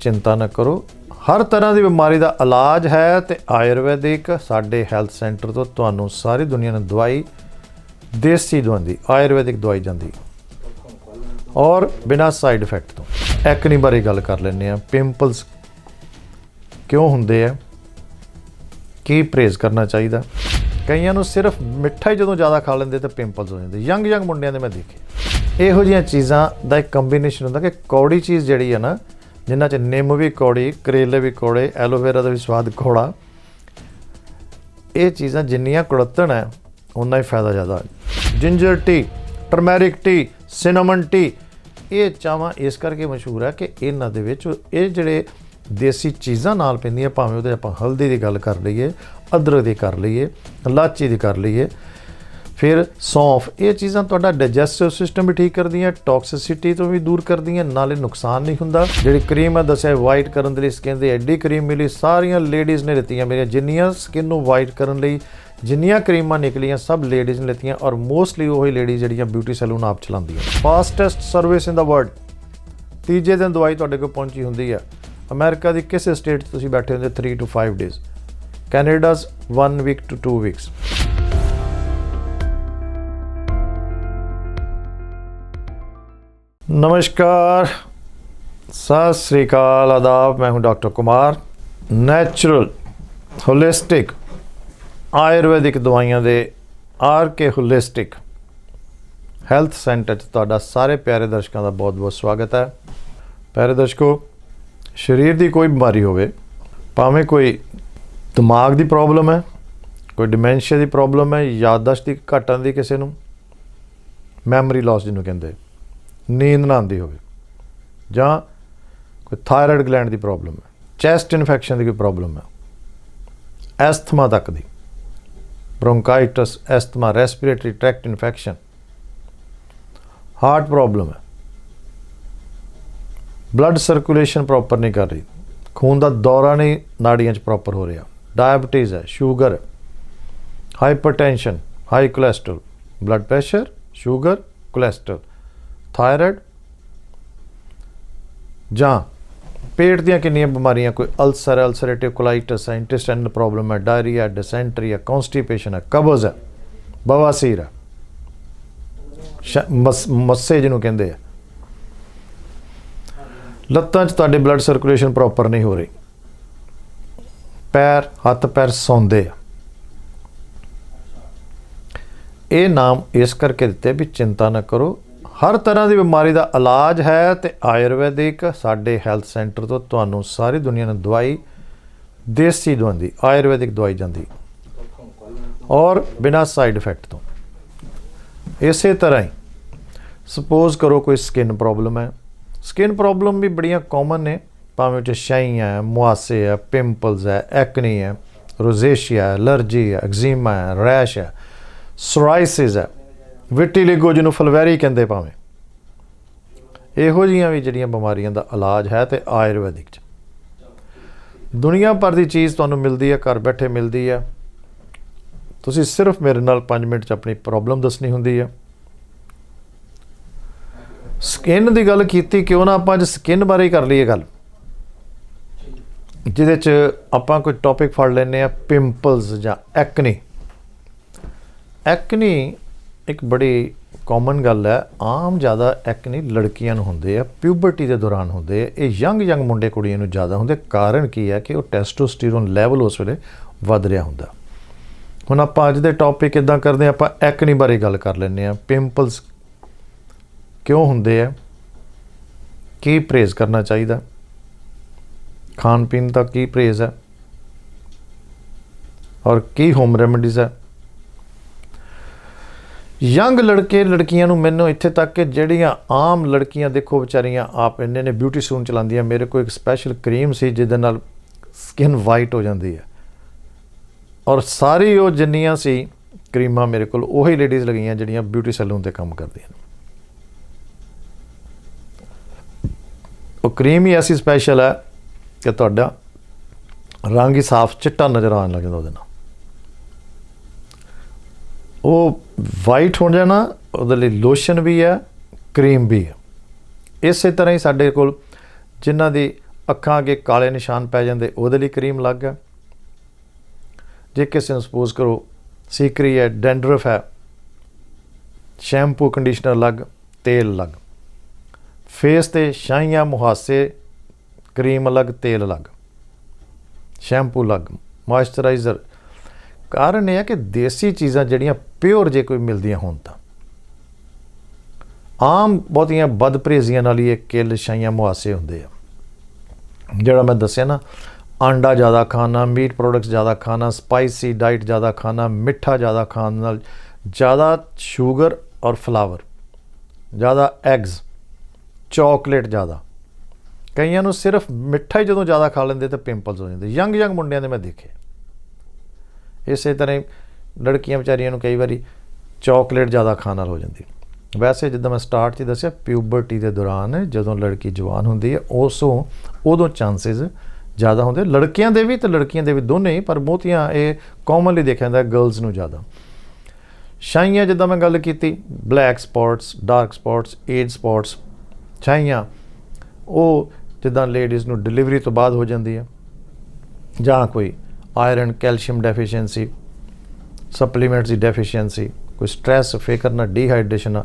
ਚਿੰਤਾ ਨਾ ਕਰੋ। ਹਰ ਤਰ੍ਹਾਂ ਦੀ ਬਿਮਾਰੀ ਦਾ ਇਲਾਜ ਹੈ ਤੇ ਆਯੁਰਵੈਦਿਕ ਸਾਡੇ ਹੈਲਥ ਸੈਂਟਰ ਤੋਂ ਤੁਹਾਨੂੰ ਸਾਰੀ ਦੁਨੀਆ ਨੂੰ ਦਵਾਈ, ਦੇਸੀ ਦਵਾਈ ਆਯੁਰਵੈਦਿਕ ਦਵਾਈ ਜਾਂਦੀ। ਔਰ ਬਿਨਾਂ ਸਾਈਡ ਇਫੈਕਟ ਤੋਂ। ਐਕਨੀ ਬਾਰੇ ਗੱਲ ਕਰ ਲੈਂਦੇ ਆ ਪਿੰਪਲਸ ਕਿਉਂ ਹੁੰਦੇ ਆ? ਕੀ ਪ੍ਰੇਜ਼ ਕਰਨਾ ਚਾਹੀਦਾ? ਕਈਆਂ ਨੂੰ ਸਿਰਫ ਮਿੱਠਾ ਹੀ ਜਦੋਂ ਜ਼ਿਆਦਾ ਖਾ ਲੈਂਦੇ ਤਾਂ ਪਿੰਪਲਸ ਹੋ ਜਾਂਦੇ। ਯੰਗ ਯੰਗ ਮੁੰਡਿਆਂ ਦੇ ਮੈਂ ਦੇਖੇ ਇਹੋ ਜਿਹੀਆਂ ਚੀਜ਼ਾਂ ਦਾ ਇੱਕ ਕੰਬੀਨੇਸ਼ਨ ਹੁੰਦਾ ਕਿ ਕੌੜੀ ਚੀਜ਼ ਜਿਹੜੀ ਆ ਨਾ ਜਿਨ੍ਹਾਂ 'ਚ ਨਿੰਮ ਵੀ ਕੌੜੀ, ਕਰੇਲੇ ਵੀ ਕੌੜੇ, ਐਲੋਵੇਰਾ ਦਾ ਵੀ ਸਵਾਦ ਕੌੜਾ। ਇਹ ਚੀਜ਼ਾਂ ਜਿੰਨੀਆਂ ਕੁੜੱਤਣ ਹੈ ਉਨਾ ਹੀ ਫਾਇਦਾ ਜ਼ਿਆਦਾ ginger tea turmeric tea cinnamon tea ਇਹ ਚਾਵਾਂ ਇਸ ਕਰਕੇ ਮਸ਼ਹੂਰ ਹੈ ਕਿ ਇਹਨਾਂ ਦੇ ਵਿੱਚ ਇਹ ਜਿਹੜੇ ਦੇਸੀ ਚੀਜ਼ਾਂ ਨਾਲ ਪੈਂਦੀਆਂ, ਭਾਵੇਂ ਉਹਦੇ ਆਪਾਂ ਹਲਦੀ ਦੀ ਗੱਲ ਕਰ ਲਈਏ, ਅਦਰਕ ਦੀ ਕਰ ਲਈਏ, ਇਲਾਚੀ ਦੀ ਕਰ ਲਈਏ ਫਿਰ ਸੌਂਫ, ਇਹ ਚੀਜ਼ਾਂ ਤੁਹਾਡਾ ਡਾਈਜੈਸਟਿਵ ਸਿਸਟਮ ਵੀ ਠੀਕ ਕਰਦੀਆਂ ਟੌਕਸਿਸਿਟੀ ਤੋਂ ਵੀ ਦੂਰ ਕਰਦੀਆਂ, ਨਾਲੇ ਨੁਕਸਾਨ ਨਹੀਂ ਹੁੰਦਾ। ਜਿਹੜੀ ਕਰੀਮ ਮੈਂ ਦੱਸਿਆ ਵਾਈਟ ਕਰਨ ਦੇ ਲਈ ਸਕਿਨ ਦੀ ਐਡੀ ਕਰੀਮ ਮਿਲੀ, ਸਾਰੀਆਂ ਲੇਡੀਜ਼ ਨੇ ਲਿੱਤੀਆਂ ਮੇਰੀਆਂ, ਜਿੰਨੀਆਂ ਸਕਿਨ ਨੂੰ ਵਾਈਟ ਕਰਨ ਲਈ, ਜਿੰਨੀਆਂ ਕਰੀਮਾਂ ਨਿਕਲੀਆਂ, ਸਭ ਲੇਡੀਜ਼ ਨੇ ਲਿੱਤੀਆਂ, ਔਰ ਮੋਸਟਲੀ ਉਹੀ ਲੇਡੀਜ਼ ਜਿਹੜੀਆਂ ਬਿਊਟੀ ਸੈਲੂਨ ਆਪ ਚਲਾਉਂਦੀਆਂ। Fastest service in the world ਤੀਜੇ ਦਿਨ ਦਵਾਈ ਤੁਹਾਡੇ ਕੋਲ ਪਹੁੰਚੀ ਹੁੰਦੀ ਆ। ਅਮਰੀਕਾ ਦੀ ਕਿਸੇ ਸਟੇਟ 'ਚ ਤੁਸੀਂ ਬੈਠੇ ਹੁੰਦੇ 3 to 5 days Canada's 1 week to 2 weeks ਨਮਸਕਾਰ। ਸਤਿ ਸ੍ਰੀ ਅਕਾਲ, ਆਦਾਬ। ਮੈਂ ਹਾਂ doctor Kumar. Natural, holistic, Ayurvedic ਦਵਾਈਆਂ ਦੇ R K holistic health centre 'ਚ ਤੁਹਾਡਾ ਸਾਰੇ ਪਿਆਰੇ ਦਰਸ਼ਕਾਂ ਦਾ ਬਹੁਤ-ਬਹੁਤ ਸਵਾਗਤ ਹੈ। ਪਿਆਰੇ ਦਰਸ਼ਕੋ, ਸਰੀਰ ਦੀ ਕੋਈ ਬਿਮਾਰੀ ਹੋਵੇ, ਭਾਵੇਂ ਕੋਈ ਦਿਮਾਗ ਦੀ ਪ੍ਰੋਬਲਮ ਹੈ, ਕੋਈ ਡਿਮੈਂਸ਼ੀਆ ਦੀ ਪ੍ਰੋਬਲਮ ਹੈ, ਯਾਦਦਾਸ਼ਤ ਦੀ ਘਟਣ ਦੀ ਕਿਸੇ ਨੂੰ, ਮੈਮਰੀ ਲਾਸ ਜਿਹਨੂੰ ਕਹਿੰਦੇ। ਨੀਂਦ ਨਾ ਆਉਂਦੀ ਹੋਵੇ। ਜਾਂ ਕੋਈ ਥਾਇਰਾਇਡ ਗਲੈਂਡ ਦੀ ਪ੍ਰੋਬਲਮ ਹੈ, ਚੈਸਟ ਇਨਫੈਕਸ਼ਨ ਦੀ ਕੋਈ ਪ੍ਰੋਬਲਮ ਹੈ, ਐਸਥਮਾ ਤੱਕ ਦੀ, bronchitis, asthma, respiratory tract infection, heart problem ਹੈ। ਬਲੱਡ ਸਰਕੂਲੇਸ਼ਨ ਪ੍ਰੋਪਰ ਨਹੀਂ ਕਰ ਰਹੀ, ਖੂਨ ਦਾ ਦੌਰਾ ਨਹੀਂ ਨਾੜੀਆਂ 'ਚ ਪ੍ਰੋਪਰ ਹੋ ਰਿਹਾ, ਡਾਇਬੀਟੀਜ਼ ਹੈ, ਸ਼ੂਗਰ ਹੈ, hypertension, high cholesterol, blood pressure, sugar, cholesterol. Thyroid? ਜਾਂ ਪੇਟ ਦੀਆਂ ਕਿੰਨੀਆਂ ਬਿਮਾਰੀਆਂ? ਕੋਈ ਅਲਸਰ, ਅਲਸਰੇਟਿਵ ਕੋਲਾਈਟਿਸ ਹੈ ਇੰਟੈਸਟਾਈਨਲ ਪ੍ਰੋਬਲਮ ਹੈ, ਡਾਇਰੀਆ, ਡਿਸੈਂਟਰੀ ਹੈ ਕਨਸਟੀਪੇਸ਼ਨ ਹੈ, ਕਬਜ਼ ਹੈ, ਬਵਾਸੀਰ ਹੈ। ਮਸ- ਮੱਸੇ ਜਿਹਨੂੰ ਕਹਿੰਦੇ ਆ। ਲੱਤਾਂ 'ਚ ਤੁਹਾਡੇ ਬਲੱਡ ਸਰਕੂਲੇਸ਼ਨ ਪ੍ਰੋਪਰ ਨਹੀਂ ਹੋ ਰਹੀ। ਪੈਰ, ਹੱਥ, ਪੈਰ ਸੌਂਦੇ ਆ। ਇਹ ਨਾਮ ਇਸ ਕਰਕੇ ਦਿੱਤੇ ਵੀ ਚਿੰਤਾ ਨਾ ਕਰੋ ਹਰ ਤਰ੍ਹਾਂ ਦੀ ਬਿਮਾਰੀ ਦਾ ਇਲਾਜ ਹੈ ਤੇ ਆਯੁਰਵੈਦਿਕ ਸਾਡੇ ਹੈਲਥ ਸੈਂਟਰ ਤੋਂ ਤੁਹਾਨੂੰ ਸਾਰੀ ਦੁਨੀਆ ਨੂੰ ਦਵਾਈ ਦੇਸੀ ਦਵਾਈ ਆਯੁਰਵੈਦਿਕ ਦਵਾਈ ਜਾਂਦੀ। ਔਰ ਬਿਨਾਂ ਸਾਈਡ ਇਫੈਕਟ ਤੋਂ। ਇਸੇ ਤਰ੍ਹਾਂ ਹੀ ਸਪੋਜ਼ ਕਰੋ ਕੋਈ ਸਕਿਨ ਪ੍ਰੋਬਲਮ ਹੈ। ਸਕਿਨ ਪ੍ਰੋਬਲਮ ਵੀ ਬੜੀਆਂ ਕਾਮਨ ਨੇ, ਭਾਵੇਂ ਉਹ ਚ ਸ਼ਾਈ ਹੈ, ਮੁਆਸੇ ਹੈ ਪਿੰਪਲਸ ਹੈ ਐਕਨੀ ਹੈ ਰੋਜ਼ੇਸ਼ੀਆ ਹੈ, ਅਲਰਜੀ ਹੈ ਐਗਜ਼ੀਮਾ ਹੈ ਰੈਸ਼ ਹੈ ਸੋਰਾਇਸਿਸ ਹੈ। ਵਿਟੀਲਿਗੋ ਜਿਹਨੂੰ ਫਲਵੈਰੀ ਕਹਿੰਦੇ ਭਾਵੇਂ। ਇਹੋ ਜੀਆਂ ਵੀ ਜਿਹੜੀਆਂ ਬਿਮਾਰੀਆਂ ਦਾ ਇਲਾਜ ਹੈ ਤੇ ਆਯੁਰਵੈਦਿਕ ਚ। ਦੁਨੀਆ ਭਰ ਦੀ ਚੀਜ਼ ਤੁਹਾਨੂੰ ਮਿਲਦੀ ਹੈ, ਘਰ ਬੈਠੇ ਮਿਲਦੀ ਹੈ। ਤੁਸੀਂ ਸਿਰਫ ਮੇਰੇ ਨਾਲ 5 ਮਿੰਟ ਚ ਆਪਣੀ ਪ੍ਰੋਬਲਮ ਦੱਸਣੀ ਹੁੰਦੀ ਹੈ। ਸਕਿਨ ਦੀ ਗੱਲ ਕੀਤੀ, ਕਿਉਂ ਨਾ ਆਪਾਂ ਅੱਜ ਸਕਿਨ ਬਾਰੇ ਹੀ ਕਰ ਲਈਏ ਗੱਲ। ਜਿਹਦੇ ਚ ਆਪਾਂ ਕੋਈ ਟੌਪਿਕ ਫੜ ਲੈਨੇ ਆ ਪਿੰਪਲਸ ਜਾਂ ਐਕਨੀ ਐਕਨੀ ਇੱਕ ਬੜੀ ਕਾਮਨ ਗੱਲ ਹੈ, ਆਮ ਜ਼ਿਆਦਾ ਐਕਨੀ ਲੜਕੀਆਂ ਨੂੰ ਹੁੰਦੇ ਆ ਪਿਊਬਰਟੀ ਦੇ ਦੌਰਾਨ ਹੁੰਦੇ ਆ। ਇਹ ਯੰਗ ਯੰਗ ਮੁੰਡੇ ਕੁੜੀਆਂ ਨੂੰ ਜ਼ਿਆਦਾ ਹੁੰਦੇ ਕਾਰਨ ਕੀ ਹੈ ਕਿ ਉਹ ਟੈਸਟੋਸਟੀਰੋਨ ਲੈਵਲ ਉਸ ਵੇਲੇ ਵੱਧ ਰਿਹਾ ਹੁੰਦਾ। ਹੁਣ ਆਪਾਂ ਅੱਜ ਦੇ ਟੌਪਿਕ ਇਦਾਂ ਕਰਦੇ ਹਾਂ, ਆਪਾਂ ਐਕਨੀ ਬਾਰੇ ਗੱਲ ਕਰ ਲੈਂਦੇ ਆ ਪਿੰਪਲਸ ਕਿਉਂ ਹੁੰਦੇ ਆ? ਕੀ ਪ੍ਰੇਜ਼ ਕਰਨਾ ਚਾਹੀਦਾ? ਖਾਣ ਪੀਣ ਦਾ ਕੀ ਪ੍ਰੇਜ਼ ਹੈ? ਔਰ ਕੀ ਹੋਮ ਰੈਮਡੀਜ਼ ਹੈ? ਯੰਗ ਲੜਕੇ ਲੜਕੀਆਂ ਨੂੰ ਮੈਨੂੰ ਇੱਥੇ ਤੱਕ ਕਿ ਜਿਹੜੀਆਂ ਆਮ ਲੜਕੀਆਂ, ਦੇਖੋ ਵਿਚਾਰੀਆਂ ਆਪ ਇੰਨੇ ਨੇ ਬਿਊਟੀ ਸਲੂਨ ਚਲਾਉਂਦੀਆਂ, ਮੇਰੇ ਕੋਲ ਇੱਕ ਸਪੈਸ਼ਲ ਕਰੀਮ ਸੀ ਜਿਹਦੇ ਨਾਲ ਸਕਿਨ ਵਾਈਟ ਹੋ ਜਾਂਦੀ ਹੈ। ਔਰ ਸਾਰੀ ਉਹ ਜਿੰਨੀਆਂ ਸੀ ਕਰੀਮਾਂ ਮੇਰੇ ਕੋਲ, ਉਹੀ ਲੇਡੀਜ਼ ਲਗੀਆਂ ਜਿਹੜੀਆਂ ਬਿਊਟੀ ਸੈਲੂਨ ਤੇ ਕੰਮ ਕਰਦੀਆਂ ਉਹ ਕਰੀਮ ਹੀ ਐਸੀ ਸਪੈਸ਼ਲ ਹੈ ਕਿ ਤੁਹਾਡਾ ਰੰਗ ਹੀ ਸਾਫ਼, ਚਿੱਟਾ ਨਜ਼ਰ ਆਉਣ ਲੱਗ ਜਾਂਦਾ ਉਹਦੇ ਨਾਲ। ਉਹ ਵਾਈਟ ਹੋ ਜਾਣਾ, ਉਹਦੇ ਲਈ ਲੋਸ਼ਨ ਵੀ ਹੈ ਕਰੀਮ ਵੀ ਹੈ। ਇਸੇ ਤਰ੍ਹਾਂ ਹੀ ਸਾਡੇ ਕੋਲ ਜਿਨ੍ਹਾਂ ਦੀ ਅੱਖਾਂ ਅੱਗੇ ਕਾਲੇ ਨਿਸ਼ਾਨ ਪੈ ਜਾਂਦੇ, ਉਹਦੇ ਲਈ ਕਰੀਮ ਲੱਗ ਹੈ ਜੇ ਕਿਸੇ ਨੂੰ ਸਪੋਜ਼ ਕਰੋ ਸੀਕਰੀ ਹੈ ਡੈਂਡਰਫ ਹੈ ਸ਼ੈਂਪੂ ਕੰਡੀਸ਼ਨਰ ਲੱਗ, ਤੇਲ ਲੱਗ। ਫੇਸ ਤੇ ਛਾਈਆਂ, ਮੁਹਾਸੇ ਕਰੀਮ ਅਲੱਗ ਤੇਲ ਅਲੱਗ ਸ਼ੈਂਪੂ ਅਲੱਗ ਮਾਇਸਚਰਾਈਜ਼ਰ ਕਾਰਨ ਇਹ ਹੈ ਕਿ ਦੇਸੀ ਚੀਜ਼ਾਂ ਜਿਹੜੀਆਂ ਪਿਓਰ ਜੇ ਕੋਈ ਮਿਲਦੀਆਂ ਹੋਣ ਤਾਂ। ਆਮ ਬਹੁਤੀਆਂ ਬਦਪਰੇਜ਼ੀਆਂ ਨਾਲ ਹੀ ਇਹ ਕਿੱਲ ਛਾਈਆਂ ਮੁਆਸੇ ਹੁੰਦੇ ਆ। ਜਿਹੜਾ ਮੈਂ ਦੱਸਿਆ ਨਾ, ਆਂਡਾ ਜ਼ਿਆਦਾ ਖਾਣਾ, ਮੀਟ ਪ੍ਰੋਡਕਟਸ ਜ਼ਿਆਦਾ ਖਾਣਾ ਸਪਾਈਸੀ ਡਾਈਟ ਜ਼ਿਆਦਾ ਖਾਣਾ, ਮਿੱਠਾ ਜ਼ਿਆਦਾ ਖਾਣ ਨਾਲ ਜ਼ਿਆਦਾ ਸ਼ੂਗਰ ਔਰ ਫਲਾਵਰ ਜ਼ਿਆਦਾ ਐਗਸ ਚਾਕਲੇਟ ਜ਼ਿਆਦਾ। ਕਈਆਂ ਨੂੰ ਸਿਰਫ ਮਿੱਠਾ ਹੀ ਜਦੋਂ ਜ਼ਿਆਦਾ ਖਾ ਲੈਂਦੇ ਤਾਂ ਪਿੰਪਲਸ ਹੋ ਜਾਂਦੇ। ਯੰਗ ਯੰਗ ਮੁੰਡਿਆਂ ਦੇ ਮੈਂ ਦੇਖੇ ਇਸੇ ਤਰ੍ਹਾਂ ਹੀ ਲੜਕੀਆਂ ਵਿਚਾਰੀਆਂ ਨੂੰ ਕਈ ਵਾਰੀ ਚਾਕਲੇਟ ਜ਼ਿਆਦਾ ਖਾਣ ਨਾਲ ਹੋ ਜਾਂਦੀ ਵੈਸੇ ਜਿੱਦਾਂ ਮੈਂ ਸਟਾਰਟ 'ਚ ਦੱਸਿਆ ਪਿਊਬਰਟੀ ਦੇ ਦੌਰਾਨ ਜਦੋਂ ਲੜਕੀ ਜਵਾਨ ਹੁੰਦੀ ਹੈ, ਉਸੋਂ ਉਦੋਂ ਚਾਂਸਸ ਜ਼ਿਆਦਾ ਹੁੰਦੇ ਲੜਕੀਆਂ ਦੇ ਵੀ ਤੇ ਲੜਕੀਆਂ ਦੇ ਵੀ ਦੋਨੇ ਹੀ, ਪਰ ਬਹੁਤੀਆਂ ਇਹ ਕਾਮਨਲੀ ਦੇਖਿਆ ਜਾਂਦਾ ਗਰਲਸ ਨੂੰ ਜ਼ਿਆਦਾ। ਛਾਈਆਂ ਜਿੱਦਾਂ ਮੈਂ ਗੱਲ ਕੀਤੀ black spots dark spots age spots ਛਾਈਆਂ, ਉਹ ਜਿੱਦਾਂ ਲੇਡੀਜ਼ ਨੂੰ ਡਿਲੀਵਰੀ ਤੋਂ ਬਾਅਦ ਹੋ ਜਾਂਦੀ ਹੈ। ਜਾਂ ਕੋਈ ਆਇਰਨ ਕੈਲਸ਼ੀਅਮ ਡੈਫੀਸ਼ੀਐਂਸੀ ਸਪਲੀਮੈਂਟਸ ਦੀ ਡੈਫੀਸ਼ੀਐਂਸੀ ਕੋਈ ਸਟ੍ਰੈਸ ਫਿਕਰ ਨਾ ਡੀਹਾਈਡਰੇਸ਼ਨ